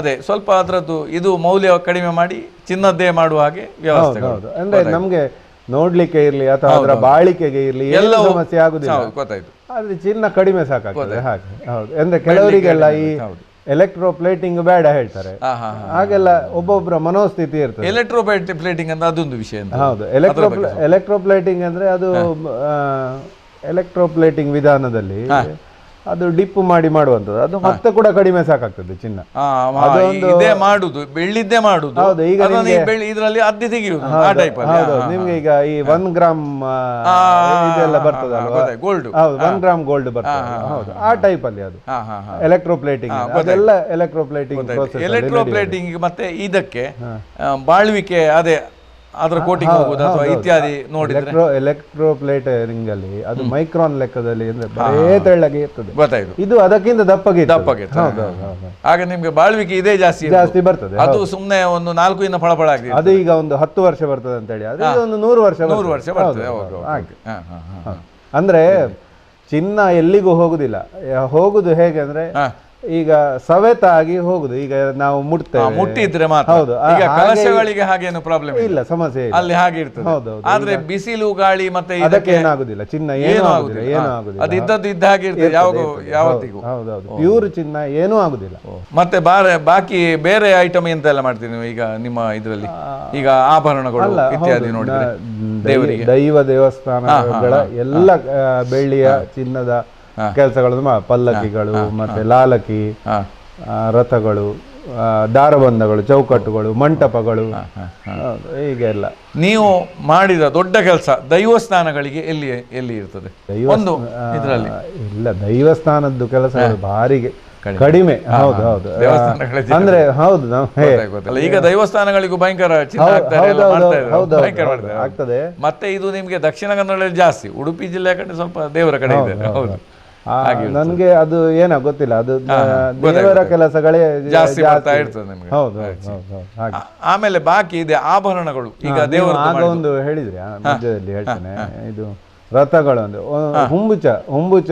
ಅದೇ ಸ್ವಲ್ಪ ಅದರದ್ದು ಇದು ಮೌಲ್ಯ ಕಡಿಮೆ ಮಾಡಿ ಚಿನ್ನದ್ದೇ ಮಾಡುವ ಹಾಗೆ ವ್ಯವಸ್ಥೆ ಅಂದ್ರೆ ನಮ್ಗೆ ನೋಡ್ಲಿಕ್ಕೆ ಇರ್ಲಿ ಅಥವಾ ಅದರ ಬಾಳಿಕೆಗೆ ಇರ್ಲಿ ಎಲ್ಲ ಸಮಸ್ಯೆ ಆಗುದಿಲ್ಲ. ಗೊತ್ತಾಯ್ತು. ಆದ್ರೆ ಚಿನ್ನ ಕಡಿಮೆ ಸಾಕಾಗ್ತದೆ ಹಾಗೆ ಹೌದು. ಅಂದ್ರೆ ಕೆಲವರಿಗೆಲ್ಲ ಈ ಎಲೆಕ್ಟ್ರೋ ಪ್ಲೇಟಿಂಗ್ ಬೇಡ ಹೇಳ್ತಾರೆ. ಹಾಗೆಲ್ಲ ಒಬ್ಬೊಬ್ಬರ ಮನೋಸ್ಥಿತಿ ಇರ್ತದೆ. ಎಲೆಕ್ಟ್ರೋ ಪ್ಲೇಟಿಂಗ್ ಅಂತ ಅದೊಂದು ವಿಷಯ ಹೌದು. ಎಲೆಕ್ಟ್ರೋ ಎಲೆಕ್ಟ್ರೋ ಪ್ಲೇಟಿಂಗ್ ಅಂದ್ರೆ ಅದು ಎಲೆಕ್ಟ್ರೋ ಪ್ಲೇಟಿಂಗ್ ವಿಧಾನದಲ್ಲಿ ಅದು ಡಿಪ್ ಮಾಡಿ ಮಾಡುವಂಥದ್ದು. ಅದು ಮತ್ತೆ ಕೂಡ ಕಡಿಮೆ ಸಾಕಾಗ್ತದೆ ಚಿನ್ನ. ಇದೇ ಮಾಡುದು ಬೆಳ್ಳಿದ್ದೇ ಮಾಡುದು. ಹೌದು, ಈಗ ಇದರಲ್ಲಿ ಅದ್ದಿ ತೆಗೆಯುವುದು ಆ ಟೈಪ್ ಹೌದು ನಿಮ್ಗೆ ಈಗ ಈ ಒನ್ ಗ್ರಾಮ್ ಇದೆಲ್ಲ ಬರ್ತದಲ್ವಾ? ಗೋಲ್ಡ್ ಹೌದು ಒನ್ ಗ್ರಾಮ್ ಗೋಲ್ಡ್ ಬರ್ತದೆ. ಹೌದು ಆ ಟೈಪ್ ಅಲ್ಲಿ ಅದು. ಎಲೆಕ್ಟ್ರೋಪ್ಲೇಟಿಂಗ್ ಎಲೆಕ್ಟ್ರೋಪ್ಲೇಟಿಂಗ್ ಅದೆಲ್ಲ ಎಲೆಕ್ಟ್ರೋ ಪ್ಲೇಟಿಂಗ್ ಪ್ರೋಸೆಸ್ ಎಲೆಕ್ಟ್ರೋ ಮತ್ತೆ ಇದಕ್ಕೆ ಬಾಳ್ವಿಕೆ ಅದೇ ಅದರ ಕೋಟಿಂಗ್ ಹೋಗುದು ಅಥವಾ ಇತ್ಯಾದಿ ನೋಡಿದ್ರೆ. ಎಲೆಕ್ಟ್ರೋ ಪ್ಲೇಟಿಂಗ್ ಅಲ್ಲಿ ಅದು ಮೈಕ್ರಾನ್ ಲೆಕ್ಕದಲ್ಲಿ ಅಂದ್ರೆ ಬರೇ ತೆಳ್ಳಗೆ ಇರ್ತದೆ. ಗೊತ್ತಾಯ್ತು. ಇದು ಅದಕ್ಕಿಂತ ದಪ್ಪಗೆ. ದಪ್ಪಗೆ ಹೌದು ಹೌದು ಹೌದು ಆಗ ನಿಮ್ಗೆ ಬಾಳ್ವಿಕೆ ಇದೇ ಜಾಸ್ತಿ. ಜಾಸ್ತಿ ಬರ್ತದೆ ಅದು ಸುಮ್ಮನೆ ಒಂದು ನಾಲ್ಕು ಇನ್ನ ಫಳಫಳ ಆಗಿದೆ ಅದು ಈಗ ಒಂದು ಹತ್ತು ವರ್ಷ ಬರ್ತದೆ ಅಂತ ಹೇಳಿ ಅದು ಒಂದು ನೂರು ವರ್ಷ ನೂರು. ವರ್ಷ ಬರ್ತದೆ. ಅಂದ್ರೆ ಚಿನ್ನ ಎಲ್ಲಿಗೂ ಹೋಗುದಿಲ್ಲ. ಹೋಗುದು ಹೇಗೆ ಅಂದ್ರೆ. ಈಗ ಸವೆತ ಆಗಿ ಹೋಗುದು. ಈಗ ನಾವು ಮುಟ್ತೇವೆ. ಮುಟ್ಟಿದ್ರೆ ಮಾತ್ರ. ಹೌದು, ಈಗ ಹಾಗೆ- ಕಲಶಗಳಿಗೆ ಹಾಗೇನು ಪ್ರಾಬ್ಲಮ್ ಇಲ್ಲ. ಸಮಸ್ಯೆ ಇಲ್ಲ. ಅಲ್ಲಿ ಹಾಗೆ ಇರ್ತದೆ. ಹೌದು, ಹೌದು. ಆದ್ರೆ ಬಿಸಿಲು ಗಾಳಿ ಮತ್ತೆ ಅದಕ್ಕೆ ಇದಕ್ಕೆ ಏನಾಗುದಿಲ್ಲ ಚಿನ್ನ ಏನೂ ಏನು ಆಗುದಿಲ್ಲ ಆಗುದಿಲ್ಲ. ಏನೂ ಹಾ. ಆಗುದಿಲ್ಲ. ಅದು ಇದ್ದದ್ದು ಇದ್ದ ಹಾಗೆ ಇರ್ತದೆ. ಯಾವಾಗ ಯಾವತ್ತಿಗೂ. ಹೌದೌದು ಪ್ಯೂರ್ ಚಿನ್ನ ಏನೂ ಆಗುದಿಲ್ಲ. ಮತ್ತೆ ಬಾರೆ ಬಾಕಿ ಬೇರೆ ಐಟಮ್ ಎಂತೆಲ್ಲ ಮಾಡ್ತೀವಿ ನೀವು ಈಗ ನಿಮ್ಮ ಇದರಲ್ಲಿ? ಈಗ ಆಭರಣಗಳು ಇತ್ಯಾದಿ ನೋಡಿದ್ರೆ ದೇವರಿಗೆ. ದೈವ ದೇವಸ್ಥಾನಗಳ ಎಲ್ಲ ಆ, ಬೆಳ್ಳಿಯ ಚಿನ್ನದ ಕೆಲಸಗಳನ್ನು ಮಾ- ಪಲ್ಲಕ್ಕಿಗಳು ಮತ್ತೆ ಲಾಲಕಿ ರಥಗಳು ದಾರಬಂಧಗಳು ಚೌಕಟ್ಟುಗಳು ಮಂಟಪಗಳು ಹೀಗೆಲ್ಲ. ನೀವು ಮಾಡಿದ ದೊಡ್ಡ ಕೆಲಸ ದೈವಸ್ಥಾನಗಳಿಗೆ ಎಲ್ಲಿ ಎಲ್ಲಿ ಇರ್ತದೆ? ಒಂದು ಇದರಲ್ಲಿ. ಇಲ್ಲ ದೈವಸ್ಥಾನದ್ದು ಕೆಲಸ ಭಾರಿ ಕಡಿಮೆ. ಹೌದು ಹೌದು. ಅಂದ್ರೆ ಹೌದು ನಾವು. ಈಗ ದೈವಸ್ಥಾನಗಳಿಗೂ ಭಯಂಕರ ಆಗ್ತದೆ. ಮತ್ತೆ ಇದು ನಿಮ್ಗೆ ದಕ್ಷಿಣ ಕನ್ನಡದಲ್ಲಿ ಜಾಸ್ತಿ. ಉಡುಪಿ ಜಿಲ್ಲೆ ಕಡೆ ಸ್ವಲ್ಪ ದೇವರ ಕಡೆ ಇದೆ ಹೌದು. ನನ್ಗೆ ಅದು ಏನ ಗೊತ್ತಿಲ್ಲ. ಅದು ದೇವರ. ಕೆಲಸಗಳೇ ಜಾಸ್ತಿ ಇರ್ತದೆ ನಿಮ್ಗೆ. ಹೌದು ಹಾಗೆ. ಆಮೇಲೆ ಬಾಕಿ ಇದೆ ಆಭರಣಗಳು. ಈಗ ದೇವರ ಆಗ ಒಂದು ಹೇಳಿದ್ರೆ ಮಧ್ಯದಲ್ಲಿ ಹೇಳ್ತೇನೆ. ಇದು ರಥಗಳು ಒಂದು ಹುಂಬುಚ ಹುಂಬುಚ.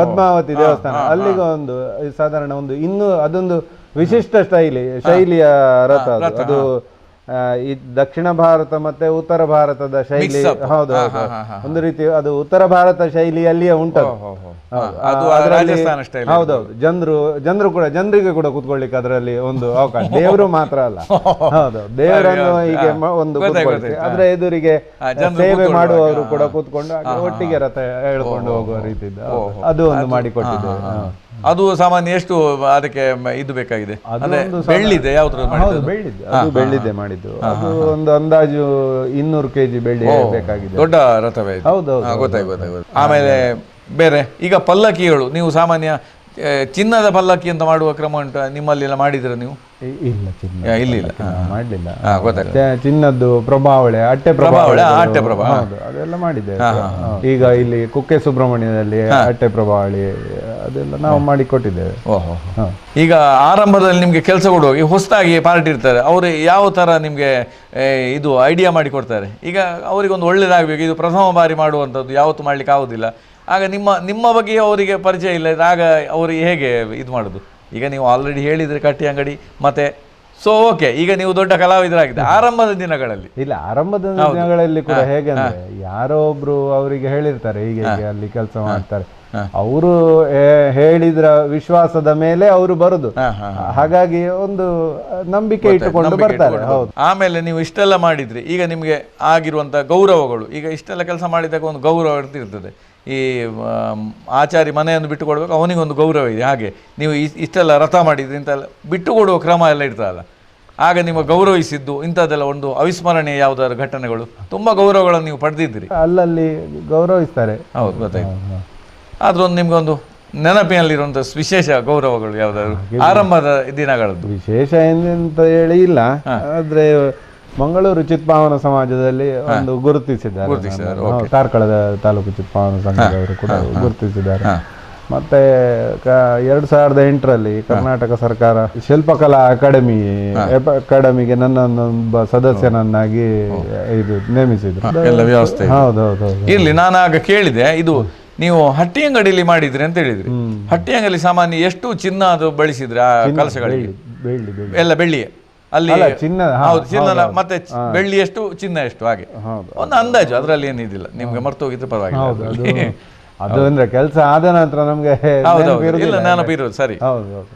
ಪದ್ಮಾವತಿ ದೇವಸ್ಥಾನ. ಅಲ್ಲಿಗೆ ಒಂದು ಸಾಧಾರಣ ಒಂದು ಇನ್ನು ಅದೊಂದು ವಿಶಿಷ್ಟ ಶೈಲಿ ಶೈಲಿಯ ರಥ ಅದು. ಈ ದಕ್ಷಿಣ ಭಾರತ ಮತ್ತೆ ಉತ್ತರ ಭಾರತದ ಶೈಲಿ ಹೌದು ಒಂದು ರೀತಿ ಅದು ಉತ್ತರ ಭಾರತ ಶೈಲಿಯಲ್ಲಿಯೇ ಉಂಟು ಹೌದೌದು. ಜನರು ಜನರು ಕೂಡ ಜನರಿಗೆ ಕೂಡ ಕೂತ್ಕೊಳ್ಳಿಕ್ಕೆ ಅದರಲ್ಲಿ ಒಂದು ಅವಕಾಶ. ದೇವರು ಮಾತ್ರ ಅಲ್ಲ. ಹೌದು. ದೇವರನ್ನು ಹೀಗೆ ಒಂದು ಅದ್ರ ಎದುರಿಗೆ ಸೇವೆ ಮಾಡುವವರು ಕೂಡ ಕೂತ್ಕೊಂಡು ಒಟ್ಟಿಗೆ ರಥ ಹೇಳ್ಕೊಂಡು ಹೋಗುವ ರೀತಿ ಅದು ಒಂದು ಮಾಡಿಕೊಟ್ಟಿದ್ದೇವೆ. ಅದು ಸಾಮಾನ್ಯ ಎಷ್ಟು ಅದಕ್ಕೆ ಇದು ಬೇಕಾಗಿದೆ? ಅದು ಬೆಳ್ಳಿದೆ ಯಾವ್ದು ಹೌದು ಬೆಳ್ಳಿದ್ದು ಅದು ಬೆಳ್ಳಿದ್ದೆ ಮಾಡಿದ್ದು. ಅದು ಒಂದು ಅಂದಾಜು ಇನ್ನೂರು ಕೆಜಿ ಬೆಳ್ಳಿ ಬೇಕಾಗಿದೆ. ದೊಡ್ಡ ರಥವೇ ಇದು. ಹೌದು ಹಾ, ಗೊತ್ತಾಯ್ತು ಗೊತ್ತಾಯ್ತು ಆಮೇಲೆ ಬೇರೆ ಈಗ ಪಲ್ಲಕ್ಕಿಗಳು ನೀವು ಸಾಮಾನ್ಯ ಚಿನ್ನದ ಪಲ್ಲಕ್ಕಿ ಅಂತ ಮಾಡುವ ಕ್ರಮ ಉಂಟು? ನಿಮ್ಮಲ್ಲಿ ಎಲ್ಲ ಮಾಡಿದ್ರೆ ನೀವು? ಇಲ್ಲ ಚಿನ್ನ ಇಲ್ಲ ಮಾಡಲಿಲ್ಲ. ಚಿನ್ನದ್ದು ಪ್ರಭಾವಳೆ ಅಟ್ಟೆ ಪ್ರಭಾವಳೆ, ಅಟ್ಟೆ ಪ್ರಭಾ- ಹೌದು ಅದೆಲ್ಲ ಮಾಡಿದ್ದೇವೆ. ಈಗ ಇಲ್ಲಿ ಕುಕ್ಕೆ ಸುಬ್ರಹ್ಮಣ್ಯದಲ್ಲಿ ಅಟ್ಟೆ ಪ್ರಭಾವಳಿ ಅದೆಲ್ಲ ನಾವು ಮಾಡಿ ಕೊಟ್ಟಿದ್ದೇವೆ ಓಹೋ ಈಗ ಆರಂಭದಲ್ಲಿ ನಿಮಗೆ ಕೆಲಸ ಕೊಡುವಾಗ ಹೊಸದಾಗಿ ಪಾರ್ಟಿ ಇರ್ತಾರೆ ಅವರು ಯಾವ ಥರ ನಿಮಗೆ ಇದು ಐಡಿಯಾ ಮಾಡಿ ಕೊಡ್ತಾರೆ ಈಗ ಅವರಿಗೊಂದು ಒಳ್ಳೇದಾಗಬೇಕು ಇದು ಪ್ರಥಮ ಬಾರಿ ಮಾಡುವಂಥದ್ದು ಯಾವತ್ತು ಮಾಡ್ಲಿಕ್ಕೆ ಆಗೋದಿಲ್ಲ. ಆಗ ನಿಮ್ಮ ನಿಮ್ಮ ಬಗ್ಗೆ ಅವರಿಗೆ ಪರಿಚಯ ಇಲ್ಲ. ಆಗ ಅವರು ಹೇಗೆ ಇದು ಮಾಡೋದು? ಈಗ ನೀವು ಆಲ್ರೆಡಿ ಹೇಳಿದರೆ ಕಟ್ಟಿ ಅಂಗಡಿ ಮತ್ತೆ ಸೊ ಓಕೆ ಈಗ ನೀವು ದೊಡ್ಡ ಕಲಾವಿದರಾಗಿದೆ ಆರಂಭದ ದಿನಗಳಲ್ಲಿ. ಇಲ್ಲ ಆರಂಭದ ದಿನಗಳಲ್ಲಿ ಕೂಡ ಹೇಗೆ ಅಂದ್ರೆ ಯಾರೋ ಒಬ್ರು ಅವರಿಗೆ ಹೇಳಿರ್ತಾರೆ ಹೀಗೆ ಅಲ್ಲಿ ಕೆಲಸ ಮಾಡ್ತಾರೆ. ಅವರು ಹೇಳಿದ್ರ ವಿಶ್ವಾಸದ ಮೇಲೆ ಅವರು ಬರುದು. ಹಾಗಾಗಿ ಒಂದು ನಂಬಿಕೆ ಇಟ್ಟುಕೊಂಡು ಬರ್ತಾರೆ ಹೌದು. ಆಮೇಲೆ ನೀವು ಇಷ್ಟೆಲ್ಲ ಮಾಡಿದ್ರಿ ಈಗ ನಿಮಗೆ ಆಗಿರುವಂತ ಗೌರವಗಳು ಈಗ ಇಷ್ಟೆಲ್ಲ ಕೆಲಸ ಮಾಡಿದಾಗ ಒಂದು ಗೌರವ ಇರ್ತಿರ್ತದೆ. ಈ ಆಚಾರಿ ಮನೆಯನ್ನು ಬಿಟ್ಟು ಕೊಡ್ಬೇಕು ಅವನಿಗೊಂದು ಗೌರವ ಇದೆ. ಹಾಗೆ ನೀವು ಇಷ್ಟೆಲ್ಲ ರಥ ಮಾಡಿದ್ರಿ ಇಂತೆಲ್ಲ ಬಿಟ್ಟು ಕೊಡುವ ಕ್ರಮ ಎಲ್ಲ ಇರ್ತದಲ್ಲ. ಆಗ ನಿಮ್ಮ ಗೌರವಿಸಿದ್ದು ಇಂಥದ್ದೆಲ್ಲ ಒಂದು ಅವಿಸ್ಮರಣೀಯ ಯಾವುದಾದ್ರು ಘಟನೆಗಳು ತುಂಬ ಗೌರವಗಳನ್ನು ನೀವು ಪಡೆದಿದ್ದೀರಿ. ಅಲ್ಲಲ್ಲಿ ಗೌರವಿಸ್ತಾರೆ. ಹೌದು ಗೊತ್ತಾಯ್ತು. ಆದ್ರೂ ಒಂದು ನಿಮ್ಗೊಂದು ನೆನಪಿನಲ್ಲಿರುವಂಥ ವಿಶೇಷ ಗೌರವಗಳು ಯಾವುದಾದ್ರು? ಆರಂಭದ ದಿನಗಳದ್ದು. ವಿಶೇಷ ಏನಂತ ಹೇಳಿ ಇಲ್ಲ. ಆದ್ರೆ ಮಂಗಳೂರು ಚಿತ್ಪಾವನ ಸಮಾಜದಲ್ಲಿ ಒಂದು ಗುರುತಿಸಿದ್ದಾರೆ ಕಾರ್ಕಳದ ತಾಲೂಕು ಚಿತ್ಪಾವನ ಸಂಘದವರು ಕೂಡ ಗುರುತಿಸಿದ್ದಾರೆ. ಮತ್ತೆ ಕ- ಎರಡ್ ಸಾವಿರದ ಎಂಟರಲ್ಲಿ ಕರ್ನಾಟಕ ಸರ್ಕಾರ ಶಿಲ್ಪಕಲಾ ಅಕಾಡೆಮಿ ಅಕಾಡೆಮಿಗೆ ನನ್ನನ್ನೊಬ್ಬ ಸದಸ್ಯನನ್ನಾಗಿ ಇದು ನೇಮಿಸಿದ್ರು. ಎಲ್ಲ ವ್ಯವಸ್ಥೆ ಹೌದು ಹೌದು ಹೌದು ಇರ್ಲಿ ನಾನು ಆಗ ಕೇಳಿದೆ ಇದು ನೀವು ಹಟ್ಟಿ ಅಂಗಡಿಯಲ್ಲಿ ಮಾಡಿದ್ರಿ ಅಂತ ಹೇಳಿದ್ರಿ. ಹಟ್ಟಿ ಅಂಗಡಿ ಸಾಮಾನ್ಯ ಎಷ್ಟು ಚಿನ್ನ ಅದು ಬಳಸಿದ್ರಿ ಆ ಕಲಸಗಳಿಗೆ? ಬೆಳ್ಳಿ ಬೆಳ್ಳಿ. ಎಲ್ಲ ಬೆಳ್ಳಿಯೇ? ಅಲ್ಲಿ ಚಿನ್ನ, ಹೌದು ಚಿನ್ನ ಮತ್ತೆ ಬೆಳ್ಳಿ ಎಷ್ಟು ಚಿನ್ನ ಎಷ್ಟು ಹಾಗೆ. ಒಂದು ಅಂದಾಜು ಅದರಲ್ಲಿ ಏನಿದಿಲ್ಲ. ನಿಮ್ಗೆ ಮರ್ತೋಗಿದ್ರೆ ಪರವಾಗಿಲ್ಲ. ಹೌದು ಅದು ಅಂದ್ರೆ ಕೆಲಸ ಆದ ನಂತರ ನಮ್ಗೆ ಇಲ್ಲ ನೆನಪು ಇರೋದು ಸರಿ.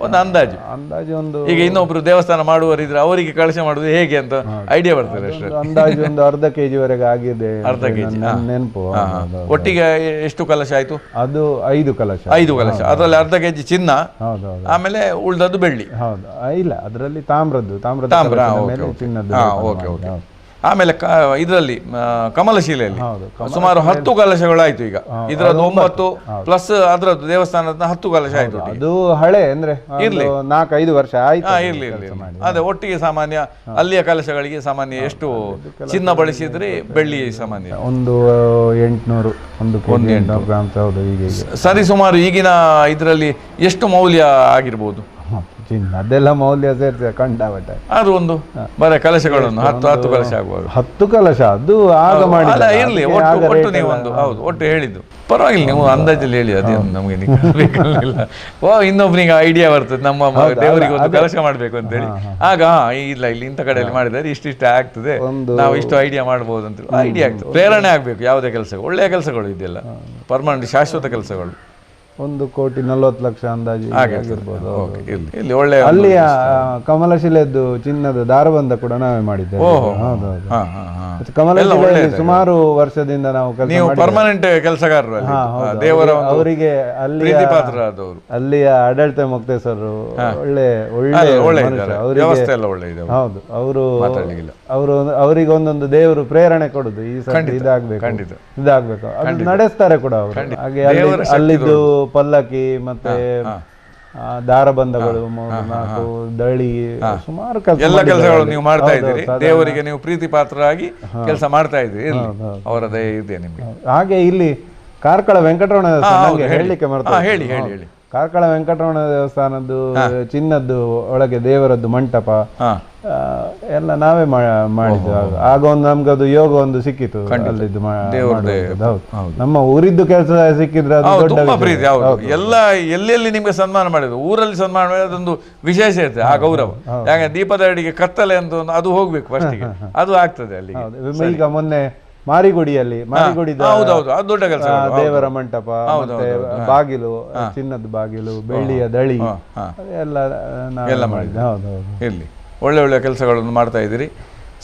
ಒಂದು ಅಂದಾಜು. ಅಂದಾಜು ಒಂದು ಈಗ ಇನ್ನೊಬ್ರು ದೇವಸ್ಥಾನ ಮಾಡುವವರಿದ್ರೆ ಅವರಿಗೆ ಕಳಶ ಮಾಡುದು ಹೇಗೆ ಅಂತ ಐಡಿಯಾ ಬರ್ತದೆ ಅಷ್ಟೇ. ಅಂದಾಜು ಒಂದು ಅರ್ಧ ಕೆಜಿ ವರೆಗೆ ಆಗಿದೆ ಅರ್ಧ ಕೆಜಿ, ನೆನಪು. ಒಟ್ಟಿಗೆ ಎಷ್ಟು ಕಲಶ ಆಯ್ತು? ಅದು ಐದು ಕಲಶ. ಐದು ಕಲಶ. ಅದರಲ್ಲಿ ಅರ್ಧ ಕೆಜಿ ಚಿನ್ನ ಆಮೇಲೆ ಉಳ್ದದ್ದು ಬೆಳ್ಳಿ. ಹೌದು. ಇಲ್ಲ ಅದರಲ್ಲಿ ತಾಮ್ರದ್ದು ತಾಮ್ರದ ತಾಮ್ರ, ಚಿನ್ನದ್ದು ಓಕೆ, ಓಕೆ. ಆಮೇಲೆ ಕ ಇದರಲ್ಲಿ ಕಮಲಶಿಲೆಯಲ್ಲಿ. ಸುಮಾರು ಹತ್ತು ಕಲಶಗಳಾಯ್ತು ಈಗ. ಇದರದ್ದು ಒಂಬತ್ತು. ಪ್ಲಸ್ ಅದರದ್ದು ದೇವಸ್ಥಾನದ ಹತ್ತು ಕಲಶ ಆಯ್ತು ಅದು ಹಳೆ ಅಂದ್ರೆ ಇರ್ಲಿ. ನಾಲ್ಕೈದು ವರ್ಷ ಆಯ್ತು ಇರ್ಲಿ ಇರ್ಲಿ. ಅದೇ ಒಟ್ಟಿಗೆ ಸಾಮಾನ್ಯ ಅಲ್ಲಿಯ ಕಲಶಗಳಿಗೆ ಸಾಮಾನ್ಯ ಎಷ್ಟು ಚಿನ್ನ ಬಳಸಿದ್ರೆ ಬೆಳ್ಳಿ ಸಾಮಾನ್ಯ. ಒಂದು ಎಂಟುನೂರು ಒಂದು ಕೆಜಿ ಎಂಟ್ನೂರು. ಸರಿ ಸುಮಾರು ಈಗಿನ ಇದರಲ್ಲಿ ಎಷ್ಟು ಮೌಲ್ಯ ಆಗಿರ್ಬೋದು? ಹ, ಚಿನ್ನ. ಅದೆಲ್ಲ ಮೌಲ್ಯ ಸೇರಿಸಿ ಕಂಡಾಬಟ್ಟೆ ಅದು ಒಂದು ಬರ ಕಲಶಗಳನ್ನು ಹತ್ತು ಹತ್ತು ಕಲಶ ಆಗುವಾಗ ಹತ್ತು ಕಲಶ. ಅದು ಆಗ ಮಾಡಿ ಇರಲಿ. ಒಟ್ಟು ಒಟ್ಟು ನೀವು ಒಂದು ಹೌದು ಒಟ್ಟು ಹೇಳಿದ್ದು. ಪರವಾಗಿಲ್ಲ ನೀವು ಅಂದಾಜಲ್ಲಿ ಹೇಳಿ ಅದೇನು ನಮಗೆ ಬೇಕಾಗಿಲ್ಲ ಓ ಇನ್ನೊಬ್ನಿಗೆ ಐಡಿಯಾ ಬರ್ತದೆ. ನಮ್ಮ ದೇವರಿಗೆ ಒಂದು ಕಲಶ ಮಾಡಬೇಕು ಅಂತ ಹೇಳಿ. ಆಗ ಹಾ, ಇಲ್ಲ ಇಲ್ಲಿ ಇಂಥ ಕಡೆಯಲ್ಲಿ ಮಾಡಿದರೆ ಇಷ್ಟಿಷ್ಟ ಆಗ್ತದೆ. ನಾವು ಇಷ್ಟು ಐಡಿಯಾ ಮಾಡ್ಬೋದು ಅಂತ ಐಡಿಯಾ ಆಗ್ತದೆ. ಪ್ರೇರಣೆ ಆಗಬೇಕು. ಯಾವುದೇ ಕೆಲಸ ಒಳ್ಳೆಯ ಕೆಲಸಗಳು ಇದೆಲ್ಲ ಪರ್ಮನೆಂಟ್ ಶಾಶ್ವತ ಕೆಲಸಗಳು. ಒಂದು ಕೋಟಿ ನಲ್ವತ್ತು ಲಕ್ಷ ಅಂದಾಜು ಆಗಿರ್ಬೋದು. ಓಕೆ ಇಲ್ಲಿ ಒಳ್ಳೆ ಕಮಲಶಿಲೆದ್ದು ಚಿನ್ನದ ದಾರಬಂಧ ಕೂಡ ನಾವೇ ಮಾಡಿದ್ದೇವೆ. ಓಹೋ. ಹೌದು ಹೌದು. ಹಾ ಹಾ ಹಾ. ಮತ್ತೆ ಕಮಲಶಿಲೆಯಲ್ಲಿ ಸುಮಾರು ವರ್ಷದಿಂದ ನಾವು ಕೆಲಸ ನೀವು ಪರ್ಮನೆಂಟ್ ಕೆಲಸಗಾರರು ಅಲ್ಲಿ. ದೇವರ ಒಂದು ಅವರಿಗೆ ಪ್ರೀತಿ ಪಾತ್ರರಾದವರು ಅಲ್ಲಿಯ ಆಡಳಿತ ಮುಕ್ತೇಶ್ವರರು ಒಳ್ಳೆ ಒಳ್ಳೆ ಅಲ್ಲ, ಒಳ್ಳೆ ಮನುಷ್ಯ. ಇದ್ದಾರೆ. ಅವರಿಗೆ ವ್ಯವಸ್ಥೆ ಎಲ್ಲ ಒಳ್ಳೆ ಇದೆ. ಹೌದು. ಅವರು ಮಾತಾಡ್ಲಿಕ್ಕಿಲ್ಲ. ಅವರು ಅವರಿಗೆ ಒಂದೊಂದು ದೇವರು ಪ್ರೇರಣೆ ಕೊಡುದು. ಈ ಸರ್ತಿ ಇದಾಗ್ಬೇಕು. ಖಂಡಿತ. ಇದಾಗ್ಬೇಕು. ಅದು ನಡೆಸ್ತಾರೆ ಕೂಡ ಅವರು. ಹಾಗೆ ಅಲ್ಲಿ ಅಲ್ಲಿದ್ದು ಪಲ್ಲಕ್ಕಿ ಮತ್ತೆ ದಾರಬಂಧಗಳು ಮೂರು ನಾಲ್ಕು ದಳಿ ಸುಮಾರು ಎಲ್ಲ ಕೆಲಸಗಳು ನೀವು ಮಾಡ್ತಾ ಇದ್ದೀರಿ. ದೇವರಿಗೆ ನೀವು ಪ್ರೀತಿ ಪಾತ್ರರಾಗಿ ಕೆಲಸ ಮಾಡ್ತಾ ಇದ್ದೀರಿ. ಇರ್ಲಿ. ಅವರ ದಯೆ ಇದೆ ನಿಮಗೆ. ಹಾಗೆ ಇಲ್ಲಿ ಕಾರ್ಕಳ ವೆಂಕಟರಮಣ. ಹೇಳಲಿಕ್ಕೆ ಮರ್ತು ಹೇಳಿ, ಹೇಳಿ, ಹೇಳಿ. ಕಾರ್ಕಳ ವೆಂಕಟರಮಣ ದೇವಸ್ಥಾನದ್ದು ಚಿನ್ನದ್ದು ಒಳಗೆ ದೇವರದ್ದು ಮಂಟಪ ಎಲ್ಲ ನಾವೇ ಮಾಡಿದ್ದು. ಆಗ ಒಂದು ನಮ್ಗೆ ಅದು ಯೋಗ ಒಂದು ಸಿಕ್ಕಿತ್ತು ಅಲ್ಲಿದ್ದು ನಮ್ಮ ಊರಿದ್ದು ಕೆಲಸ ಸಿಕ್ಕಿದ್ರೆ ಅದು ದೊಡ್ಡ ಪ್ರೀತಿ ಹೌದು. ಎಲ್ಲ ಎಲ್ಲೆಲ್ಲಿ ನಿಮ್ಗೆ ಸನ್ಮಾನ ಮಾಡಿದ್ರು? ಊರಲ್ಲಿ ಸನ್ಮಾನ ಮಾಡಿದ್ರೆ ಅದೊಂದು ವಿಶೇಷ ಇರ್ತದೆ ಆ ಗೌರವ. ಯಾಕೆ ದೀಪದ ಅಡಿಗೆ ಕತ್ತಲೆ ಅಂತ ಒಂದು ಅದು ಹೋಗ್ಬೇಕು ಫಸ್ಟಿಗೆ ಅದು ಆಗ್ತದೆ ಅಲ್ಲಿ. ಈಗ ಮೊನ್ನೆ ಮಾರಿಗುಡಿಯಲ್ಲಿ ಮಾರಿಗುಡಿ ದೊಡ್ಡ ಕೆಲಸ ದೇವರ ಮಂಟಪ ಮತ್ತೆ ಬಾಗಿಲು ಚಿನ್ನದ ಬಾಗಿಲು ಬೆಳ್ಳಿಯ ದಳಿ ಹಾ. ಎಲ್ಲ ನಾವು ಹೌದೌದು ಹೌದು ಹೌದು ಇರಲಿ. ಒಳ್ಳೆ ಒಳ್ಳೆ ಕೆಲಸಗಳನ್ನು ಮಾಡ್ತಾ ಇದ್ದೀರಿ.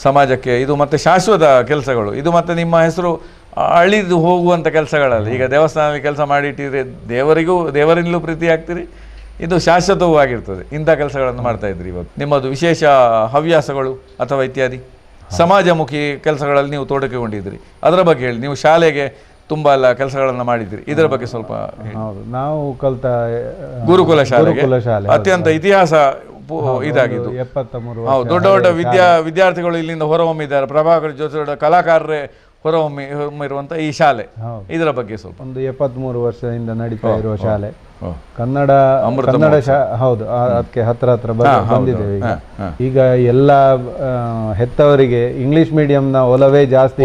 ಸಮಾಜಕ್ಕೆ ಇದು ಮತ್ತೆ ಶಾಶ್ವತ ಕೆಲಸಗಳು. ಇದು ಮತ್ತೆ ನಿಮ್ಮ ಹೆಸರು ಅಳಿದು ಹೋಗುವಂಥ ಕೆಲಸಗಳಲ್ಲ. ಈಗ ದೇವಸ್ಥಾನದಲ್ಲಿ ಕೆಲಸ ಮಾಡಿಟ್ಟಿದ್ರೆ ದೇವರಿಗೂ ದೇವರಿಂದಲೂ ಪ್ರೀತಿ ಆಗ್ತೀರಿ. ಇದು ಶಾಶ್ವತವೂ ಆಗಿರ್ತದೆ. ಇಂಥ ಕೆಲಸಗಳನ್ನು ಮಾಡ್ತಾ ಇದ್ರಿ ಇವತ್ತು. ನಿಮ್ಮದು ವಿಶೇಷ ಹವ್ಯಾಸಗಳು ಅಥವಾ ಇತ್ಯಾದಿ? ಸಮಾಜಮುಖಿ ಕೆಲಸಗಳಲ್ಲಿ ನೀವು ತೊಡಗಿಕೊಂಡಿದ್ರಿ ಅದರ ಬಗ್ಗೆ ಹೇಳಿ. ನೀವು ಶಾಲೆಗೆ ತುಂಬ ಎಲ್ಲ ಕೆಲಸಗಳನ್ನು ಮಾಡಿದ್ರಿ ಇದರ ಬಗ್ಗೆ ಸ್ವಲ್ಪ ಹೌದು. ನಾವು ಕಲ್ತ ಗುರುಕುಲ ಶಾಲೆಗೆ. ಗುರುಕುಲ ಶಾಲೆ ಅತ್ಯಂತ ಇತಿಹಾಸ ಪು- ಇದಾಗಿದ್ದು. ಎಪ್ಪತ್ತ ಮೂರು ಹೌದು ದೊಡ್ಡ ದೊಡ್ಡ ವಿದ್ಯಾ ವಿದ್ಯಾರ್ಥಿಗಳು ಇಲ್ಲಿಂದ ಹೊರಹೊಮ್ಮಿದ್ದಾರೆ. ಪ್ರಭಾಕರ್ ಜೊತೆ ದೊಡ್ಡ ಕಲಾಕಾರರೇ ಹೊರಹೊಮ್ಮಿ ಹೊಮ್ಮಿರುವಂಥ ಈ ಶಾಲೆ. ಇದರ ಬಗ್ಗೆ ಸ್ವಲ್ಪ. ಒಂದು ಎಪ್ಪತ್ಮೂರು ವರ್ಷದಿಂದ ನಡೀತಾ ಇರುವ ಶಾಲೆ. ಕನ್ನಡ ಕನ್ನಡ ಶಾ ಹೌದು ಅದಕ್ಕೆ ಹತ್ರ ಹತ್ರ ಬಂದಿದ್ದೇವೆ ಈಗ. ಈಗ ಎಲ್ಲ ಹೆತ್ತವರಿಗೆ ಇಂಗ್ಲಿಷ್ ಮೀಡಿಯಂನ ಒಲವೇ ಜಾಸ್ತಿ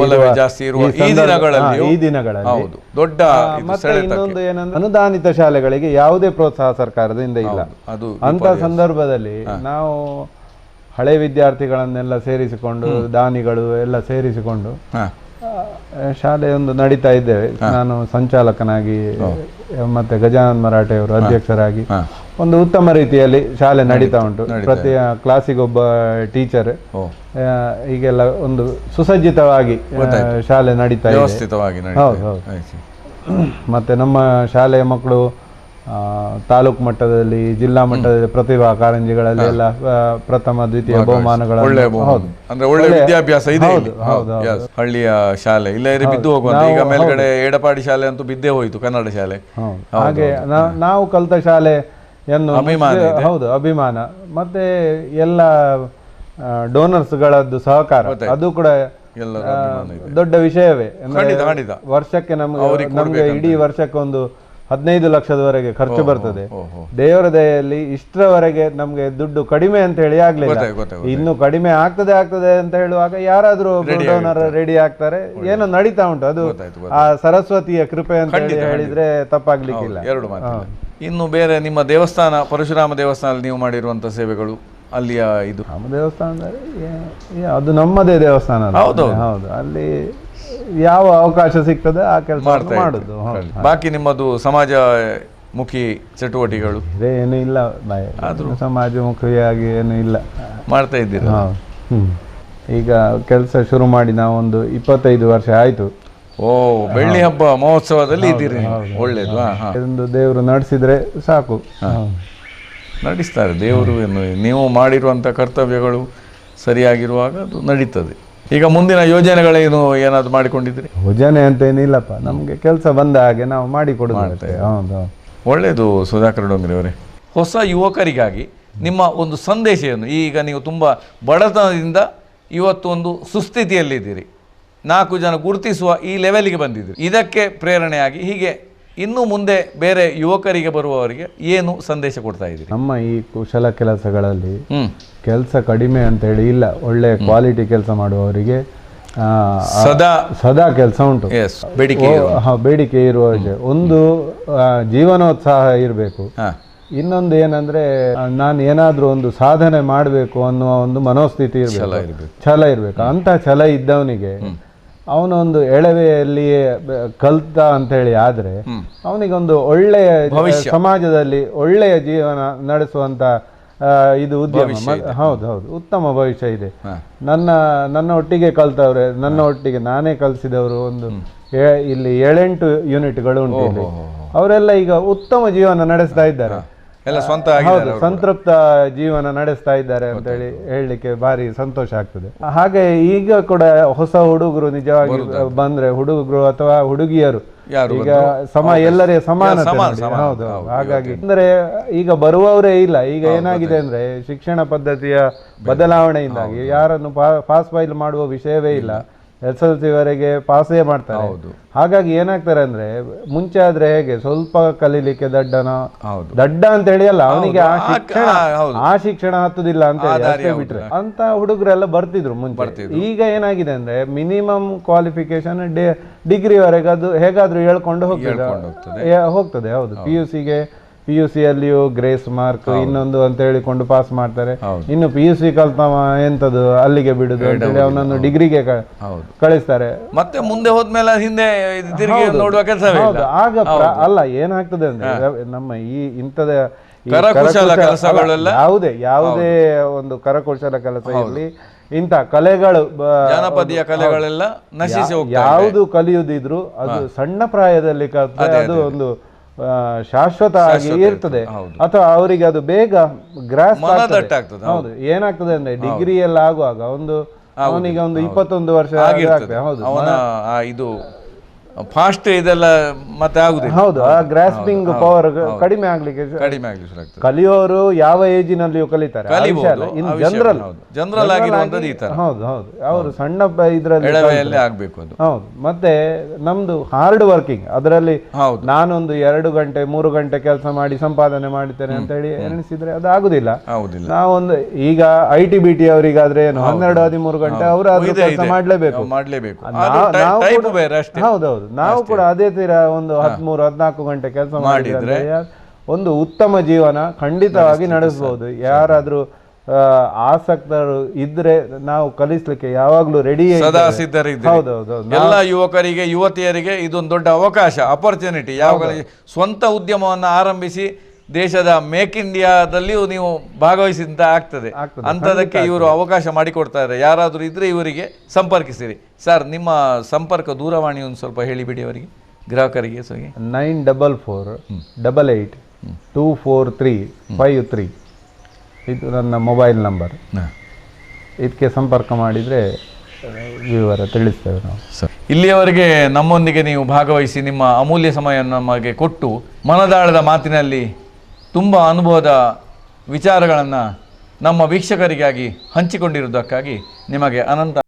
ಈ ದಿನಗಳಲ್ಲಿ. ದೊಡ್ಡ ಮತ್ತೆ ಇನ್ನೊಂದು ಏನಂದ್ರೆ ಅನುದಾನಿತ ಶಾಲೆಗಳಿಗೆ ಯಾವುದೇ ಪ್ರೋತ್ಸಾಹ ಸರ್ಕಾರದಿಂದ ಇಲ್ಲ. ಅಂತ ಸಂದರ್ಭದಲ್ಲಿ ನಾವು ಹಳೆ ವಿದ್ಯಾರ್ಥಿಗಳನ್ನೆಲ್ಲ ಸೇರಿಸಿಕೊಂಡು ದಾನಿಗಳು ಎಲ್ಲ ಸೇರಿಸಿಕೊಂಡು ಹಾ ಆ, ಶಾಲೆ ಒಂದು ನಡೀತಾ ಇದ್ದೇವೆ. ನಾನು ಸಂಚಾಲಕನಾಗಿ ಮತ್ತೆ ಗಜಾನಂದ ಮರಾಠೆ ಅವರು ಅಧ್ಯಕ್ಷರಾಗಿ ಒಂದು ಉತ್ತಮ ರೀತಿಯಲ್ಲಿ ಶಾಲೆ ನಡೀತಾ ಉಂಟು. ಪ್ರತಿ ಕ್ಲಾಸಿಗೊಬ್ಬ ಟೀಚರ್. ಈಗೆಲ್ಲ ಹೀಗೆಲ್ಲ ಒಂದು ಸುಸಜ್ಜಿತವಾಗಿ ಶಾಲೆ ನಡೀತಾ ಇದೆ. ಹೌದು, ಹೌದು. ಮತ್ತೆ ನಮ್ಮ ಶಾಲೆಯ ಮಕ್ಕಳು ತಾಲೂಕು ಮಟ್ಟದಲ್ಲಿ ಜಿಲ್ಲಾ ಮಟ್ಟದಲ್ಲಿ ಪ್ರತಿಭಾ ಕಾರಂಜಿಗಳಲ್ಲಿ ಎಲ್ಲ ಪ್ರಥಮ ದ್ವಿತೀಯ ಒಳ್ಳೆ ಬಹುಮಾನಗಳನ್ನು ಬಹುಮಾನ. ಅಂದ್ರೆ ಒಳ್ಳೆ ವಿದ್ಯಾಭ್ಯಾಸ ಇದೆ ಇಲ್ಲಿ. ಹೌದು, ಹಳ್ಳಿಯ ಶಾಲೆ. ಇಲ್ಲ ಬಿದ್ದು ಹೋಗುವಂತ. ಈಗ ಮೇಲ್ಗಡೆ ಎಡಪಾಡಿ ಶಾಲೆ ಅಂತೂ ಬಿದ್ದೇ ಹೋಯ್ತು ಕನ್ನಡ ಶಾಲೆ. ಹೌದು. ಹಾಗೆ ನಾ- ನಾವು ಕಲಿತ ಶಾಲೆಯನ್ನು ಅಭಿಮಾನ ಹೌದು ಅಭಿಮಾನ. ಮತ್ತೆ ಎಲ್ಲ ಡೋನರ್ಸ್ಗಳದ್ದು ಸಹಕಾರ. ಅದು ಕೂಡ ಎಲ್ಲರ ಆ, ದೊಡ್ಡ ವಿಷಯವೇ. ಅಂದ್ರೆ ಖಂಡಿತ ಖಂಡಿತ. ವರ್ಷಕ್ಕೆ ನಮ್ಗೆ ನಮ್ಗೆ ಇಡೀ ವರ್ಷಕ್ಕೆ ಒಂದು ಹದಿನೈದು ಲಕ್ಷದವರೆಗೆ ಖರ್ಚು ಬರ್ತದೆ. ದೇವರ ದಯೆಯಲ್ಲಿ ಇಷ್ಟರವರೆಗೆ ನಮ್ಗೆ ದುಡ್ಡು ಕಡಿಮೆ ಅಂತ ಹೇಳಿ ಆಗ್ಲಿಲ್ಲ. ಇನ್ನು ಕಡಿಮೆ ಆಗ್ತದೆ ಆಗ್ತದೆ ಅಂತ ಹೇಳುವಾಗ ಯಾರಾದ್ರೂ ಡೋನರ್ ರೆಡಿ ಆಗ್ತಾರೆ. ಏನೋ ನಡೀತಾ ಉಂಟು. ಅದು ಆ ಸರಸ್ವತಿಯ ಕೃಪೆ ಅಂತ ಹೇಳಿ ಹೇಳಿದ್ರೆ ತಪ್ಪಾಗ್ಲಿಕ್ಕಿಲ್ಲ. ಎರಡು ಇನ್ನು ಬೇರೆ ನಿಮ್ಮ ದೇವಸ್ಥಾನ ಪರಶುರಾಮ ದೇವಸ್ಥಾನದಲ್ಲಿ ನೀವು ಮಾಡಿರುವಂತ ಸೇವೆಗಳು ಅಲ್ಲಿಯ ಇದು? ನಮ್ಮ ದೇವಸ್ಥಾನ ಅದು ನಮ್ಮದೇ ದೇವಸ್ಥಾನ. ಹೌದು, ಹೌದು. ಅಲ್ಲಿ ಯಾವ ಅವಕಾಶ ಸಿಗ್ತದೆ ಆ ಕೆಲಸ ಮಾಡ್ತಾ ಮಾಡುದು. ಹೌದು. ಬಾಕಿ ನಿಮ್ಮದು ಸಮಾಜ ಮುಖಿ ಚಟುವಟಿಕೆಗಳು. ಬೇರೆ ಏನು ಇಲ್ಲ. ಸಮಾಜ ಮುಖಿಯಾಗಿ ಏನು ಇಲ್ಲ. ಮಾಡ್ತಾ ಇದ್ದೀರಿ? ಹೌದು ಹ್ಮ್. ಈಗ ಕೆಲಸ ಶುರು ಮಾಡಿ ನಾವೊಂದು ಇಪ್ಪತ್ತೈದು ವರ್ಷ ಆಯ್ತು. ಓ ಬೆಳ್ಳಿ ಹಬ್ಬ ಮಹೋತ್ಸವದಲ್ಲಿ ಇದ್ದೀರಿ ನೀವು. ಒಳ್ಳೇದು. ಹಾ ಹಾ. ಒಂದು ದೇವರು ನಡೆಸಿದ್ರೆ ಸಾಕು. ಹೌದು. ನಡೆಸ್ತಾರೆ ದೇವರು ಏನು ನೀವು ಮಾಡಿರುವಂಥ ಕರ್ತವ್ಯಗಳು ಸರಿಯಾಗಿರುವಾಗ ಅದು ನಡೀತದೆ. ಈಗ ಮುಂದಿನ ಯೋಜನೆಗಳೇನು ಏನಾದ್ರು ಮಾಡಿಕೊಂಡಿದ್ರಿ ಯೋಜನೆ ಅಂತ ಏನಿಲ್ಲಪ್ಪ ನಮಗೆ ಕೆಲಸ ಬಂದ ಹಾಗೆ ನಾವು ಮಾಡಿ ಕೊಡುದು ಅಷ್ಟೇ. ಹೌದು ಹೌದು. ಒಳ್ಳೆಯದು ಸುಧಾಕರ್ ಡೋಂಗ್ರಿ ಅವರೇ. ಹೊಸ ಯುವಕರಿಗಾಗಿ ನಿಮ್ಮ ಒಂದು ಸಂದೇಶ ಏನು ಈಗ ನೀವು ತುಂಬ ಬಡತನದಿಂದ ಇವತ್ತು ಒಂದು ಸುಸ್ಥಿತಿಯಲ್ಲಿದ್ದೀರಿ. ನಾಲ್ಕು ಜನ ಗುರುತಿಸುವ ಈ ಲೆವೆಲ್ಗೆ ಬಂದಿದ್ದೀರಿ. ಇದಕ್ಕೆ ಪ್ರೇರಣೆಯಾಗಿ ಹೀಗೆ ಇನ್ನು ಮುಂದೆ ಬೇರೆ ಯುವಕರಿಗೆ ಬರುವವರಿಗೆ ಏನು ಸಂದೇಶ ಕೊಡ್ತಾ ಇದ್ದೀರಿ? ನಮ್ಮ ಈ ಕುಶಲ ಕೆಲಸಗಳಲ್ಲಿ ಕೆಲಸ ಕಡಿಮೆ ಅಂತ ಹೇಳಿ ಇಲ್ಲ ಒಳ್ಳೆ ಕ್ವಾಲಿಟಿ ಕೆಲಸ ಮಾಡುವವರಿಗೆ ಸದಾ. ಸದಾ ಕೆಲಸ ಉಂಟು. ಬೇಡಿಕೆ ಬೇಡಿಕೆ ಇರುವ ಒಂದು ಜೀವನೋತ್ಸಾಹ ಇರಬೇಕು. ಇನ್ನೊಂದು ಏನಂದ್ರೆ ನಾನು ಏನಾದ್ರೂ ಒಂದು ಸಾಧನೆ ಮಾಡಬೇಕು ಅನ್ನುವ ಒಂದು ಮನೋಸ್ಥಿತಿ ಇರ್ಬೇಕು. ಛಲ ಇರಬೇಕು. ಅಂತ ಛಲ ಇದ್ದವನಿಗೆ ಅವನೊಂದು ಎಳವೆಯಲ್ಲಿಯೇ ಬ- ಕಲ್ತ ಅಂತ ಹೇಳಿ ಆದ್ರೆ ಅವನಿಗೊಂದು ಒಳ್ಳೆಯ ಸಮಾಜದಲ್ಲಿ ಒಳ್ಳೆಯ ಜೀವನ ನಡೆಸುವಂತ ಇದು ಉದ್ಯಮ. ಹೌದು ಹೌದು. ಉತ್ತಮ ಭವಿಷ್ಯ ಇದೆ. ನನ್ನ ನನ್ನ ಒಟ್ಟಿಗೆ ಕಲ್ತವ್ರೆ ನನ್ನ ಒಟ್ಟಿಗೆ ನಾನೇ ಕಲಿಸಿದವರು ಒಂದು ಇಲ್ಲಿ ಏಳೆಂಟು ಯೂನಿಟ್ಗಳು ಉಂಟು ಅವರೆಲ್ಲ ಈಗ ಉತ್ತಮ ಜೀವನ ನಡೆಸ್ತಾ ಇದ್ದಾರೆ. ಎಲ್ಲ ಸ್ವಂತ ಹೌದು. ಸಂತೃಪ್ತ ಜೀವನ ನಡೆಸ್ತಾ ಇದ್ದಾರೆ ಅಂತ ಹೇಳಿ ಹೇಳಲಿಕ್ಕೆ ಭಾರಿ ಸಂತೋಷ ಆಗ್ತದೆ. ಹಾಗೆ ಈಗ ಕೂಡ ಹೊಸ ಹುಡುಗರು ನಿಜವಾಗಿ ಬಂದ್ರೆ ಹುಡುಗರು ಅಥವಾ ಹುಡುಗಿಯರು ಈಗ ಸಮ ಎಲ್ಲರೇ ಸಮಾನತೆ ಸಮಾನ, ಹೌದು, ಹಾಗಾಗಿ ಅಂದ್ರೆ ಈಗ ಬರುವವರೇ ಇಲ್ಲ. ಈಗ ಏನಾಗಿದೆ ಅಂದ್ರೆ ಶಿಕ್ಷಣ ಪದ್ಧತಿಯ ಬದಲಾವಣೆಯಿಂದಾಗಿ ಯಾರನ್ನು ಪಾಸ್ ಫೈಲ್ ಮಾಡುವ ವಿಷಯವೇ ಇಲ್ಲ. ಎಸ್ ಎಲ್ ಸಿ ವರೆಗೆ ಪಾಸೇ ಮಾಡ್ತಾರೆ. ಹೌದು. ಹಾಗಾಗಿ ಏನಾಗ್ತಾರೆ ಅಂದ್ರೆ ಮುಂಚೆ ಆದ್ರೆ ಹೇಗೆ ಸ್ವಲ್ಪ ಕಲೀಲಿಕ್ಕೆ ದಡ್ಡನ ಹೌದು. ದಡ್ಡ ಅಂತ ಹೇಳಿ ಅಲ್ಲ ಅವನಿಗೆ ಆ ಶಿಕ್ಷಣ ಆ, ಶಿಕ್ಷಣ ಹತ್ತುದಿಲ್ಲ ಅಂತ ಹೇಳಿ ಬಿಟ್ರೆ. ಅಂತ ಹುಡುಗರೆಲ್ಲ ಬರ್ತಿದ್ರು ಮುಂಚೆ. ಈಗ ಏನಾಗಿದೆ ಅಂದ್ರೆ ಮಿನಿಮಮ್ ಕ್ವಾಲಿಫಿಕೇಶನ್ ಡಿಗ್ರಿವರೆಗೆ ಅದು ಹೇಗಾದ್ರೂ ಹೇಳ್ಕೊಂಡು ಹೋಗ್ತದೆ. ಹೋಗ್ತದೆ. ಹೋಗ್ತದೆ ಹೌದು. ಪಿ ಯು ಸಿಗೆ ಪಿ ಯು ಸಿ ಅಲ್ಲಿಯೂ ಗ್ರೇಸ್ ಮಾರ್ಕ್ ಇನ್ನೊಂದು ಅಂತ ಹೇಳಿಕೊಂಡು ಪಾಸ್ ಮಾಡ್ತಾರೆ. ಇನ್ನು ಪಿ ಯು ಸಿ ಕಲ್ತವ ಎಂತದ್ದು ಅಲ್ಲಿಗೆ ಬಿಡುದು ಅಂತ ಹೇಳಿ ಅವನನ್ನು ಡಿಗ್ರಿಗೆ ಕಳಿಸ್ತಾರೆ. ಮತ್ತೆ ಮುಂದೆ ಹೋದ್ಮೇಲೆ ಹಿಂದೆ ತಿರುಗಿ ನೋಡುವ ಕೆಲಸ ಇಲ್ಲ. ಆಗ ಅಲ್ಲ ಏನಾಗ್ತದೆ ಅಂದ್ರೆ ನಮ್ಮ ಈ ಇಂಥದ ಯಾವುದೇ ಯಾವುದೇ ಒಂದು ಕರಕುಶಲ ಕೆಲಸ ಇರಲಿ ಇಂಥ ಕಲೆಗಳು ಜನಪದಿಯ ಕಲೆಗಳೆಲ್ಲ ನಶಿಸಿ ಯಾವುದು ಕಲಿಯುದಿದ್ರು ಅದು ಸಣ್ಣ ಪ್ರಾಯದಲ್ಲಿ ಕಲ್ತ್ರೆ ಅದು. ಒಂದು ಶಾಶ್ವತ ಆಗಿ ಇರ್ತದೆ. ಅಥವಾ ಅವರಿಗೆ ಅದು ಬೇಗ ಗ್ರಾಸ್ ಹೌದು. ಏನಾಗ್ತದೆ ಅಂದ್ರೆ ಡಿಗ್ರಿ ಎಲ್ಲ ಆಗುವಾಗ ಒಂದು ಅವನಿಗೆ ಒಂದು ಇಪ್ಪತ್ತೊಂದು ವರ್ಷ ಹೌದು. ಇದು ಫಾಸ್ಟ್ ಇದೆಲ್ಲ ಮತ್ತೆ ಆಗುದಿಲ್ಲ. ಹೌದು ಆ ಗ್ರಾಸ್ಪಿಂಗ್ ಪವರ್ ಕಡಿಮೆ ಆಗ್ಲಿಕ್ಕೆ ಕಡಿಮೆ ಆಗ್ಲಿಕ್ಕೆ ಕಲಿಯೋರು ಯಾವ ಏಜಿನಲ್ಲಿಯೂ ಕಲಿತಾರೆ. ಕಲಿಬಹುದು ಇನ್ನು ಜನರಲ್. ಜನರಲ್ ಆಗಿರುವಂತದ್ದು ಈ ತರ ಹೌದು ಹೌದು. ಅವರು ಸಣ್ಣ ಇದ್ರಲ್ಲಿ ಎಳವೆಯಲ್ಲೇ ಆಗ್ಬೇಕು ಅದು. ಹೌದು. ಮತ್ತೆ ನಮ್ದು ಹಾರ್ಡ್ ವರ್ಕಿಂಗ್ ಅದರಲ್ಲಿ ನಾನೊಂದು ಎರಡು ಗಂಟೆ ಮೂರು ಗಂಟೆ ಕೆಲಸ ಮಾಡಿ ಸಂಪಾದನೆ ಮಾಡ್ತೇನೆ ಅಂತ ಹೇಳಿ ಎಣಿಸಿದ್ರೆ ಅದು ಆಗುದಿಲ್ಲ. ನಾವೊಂದು ಈಗ ಐ ಟಿ ಬಿ ಟಿ ಅವರಿಗಾದ್ರೆ ಏನು? ಹನ್ನೆರಡು ಹದಿಮೂರು ಗಂಟೆ ಅವರು ಅದು ಕೆಲಸ ಮಾಡಲೇಬೇಕು. ಮಾಡ್ಲೇಬೇಕು. ಹೌದೌದು ಟೈ- ನಾವು ಕೂಡ- ಅದೇ ತೀರ ಒಂದು ಹದಿಮೂರು ಹದಿನಾಲ್ಕು ಗಂಟೆ ಕೆಲಸ ಮಾಡಿದ್ರೆ ಒಂದು ಉತ್ತಮ ಜೀವನ ಖಂಡಿತವಾಗಿ ನಡೆಸಬಹುದು ಯಾರಾದ್ರೂ ಆಸಕ್ತರು ಇದ್ರೆ ನಾವು ಕಲಿಸ್ಲಿಕ್ಕೆ ಯಾವಾಗ್ಲೂ ರೆಡಿ ಸದಾ ಹೌದೌದು ಎಲ್ಲ ಯುವಕರಿಗೆ ಯುವತಿಯರಿಗೆ ಇದೊಂದು ದೊಡ್ಡ ಅವಕಾಶ ಅಪರ್ಚುನಿಟಿ ಯಾವಾಗ ಸ್ವಂತ ಉದ್ಯಮವನ್ನು ಆರಂಭಿಸಿ ದೇಶದ ಮೇಕ್ ಇಂಡಿಯಾದಲ್ಲಿಯೂ ನೀವು ಭಾಗವಹಿಸಿದಂತ ಆಗ್ತದೆ. ಅಂಥದಕ್ಕೆ ಇವರು ಅವಕಾಶ ಮಾಡಿಕೊಡ್ತಾರೆ ಯಾರಾದರೂ ಇದ್ದರೆ ಇವರಿಗೆ ಸಂಪರ್ಕಿಸಿರಿ. ಸರ್ ನಿಮ್ಮ ಸಂಪರ್ಕ ದೂರವಾಣಿ ಒಂದು ಸ್ವಲ್ಪ ಹೇಳಿಬಿಡಿ ಅವರಿಗೆ. ಗ್ರಾಹಕರಿಗೆ so nine double four double eight two four three five three. ಇದು ನನ್ನ ಮೊಬೈಲ್ ನಂಬರ್. ಇದಕ್ಕೆ ಸಂಪರ್ಕ ಮಾಡಿದರೆ ವಿವರ ತಿಳಿಸ್ತೇವೆ ನಾವು. ಸರ್ ಇಲ್ಲಿಯವರೆಗೆ ನಮ್ಮೊಂದಿಗೆ ನೀವು ಭಾಗವಹಿಸಿ ನಿಮ್ಮ ಅಮೂಲ್ಯ ಸಮಯವನ್ನು ನಮಗೆ ಕೊಟ್ಟು ಮನದಾಳದ ಮಾತಿನಲ್ಲಿ ತುಂಬ ಅನುಭವದ ವಿಚಾರಗಳನ್ನು ನಮ್ಮ ವೀಕ್ಷಕರಿಗಾಗಿ ಹಂಚಿಕೊಂಡಿರುವುದಕ್ಕಾಗಿ ನಿಮಗೆ ಅನಂತ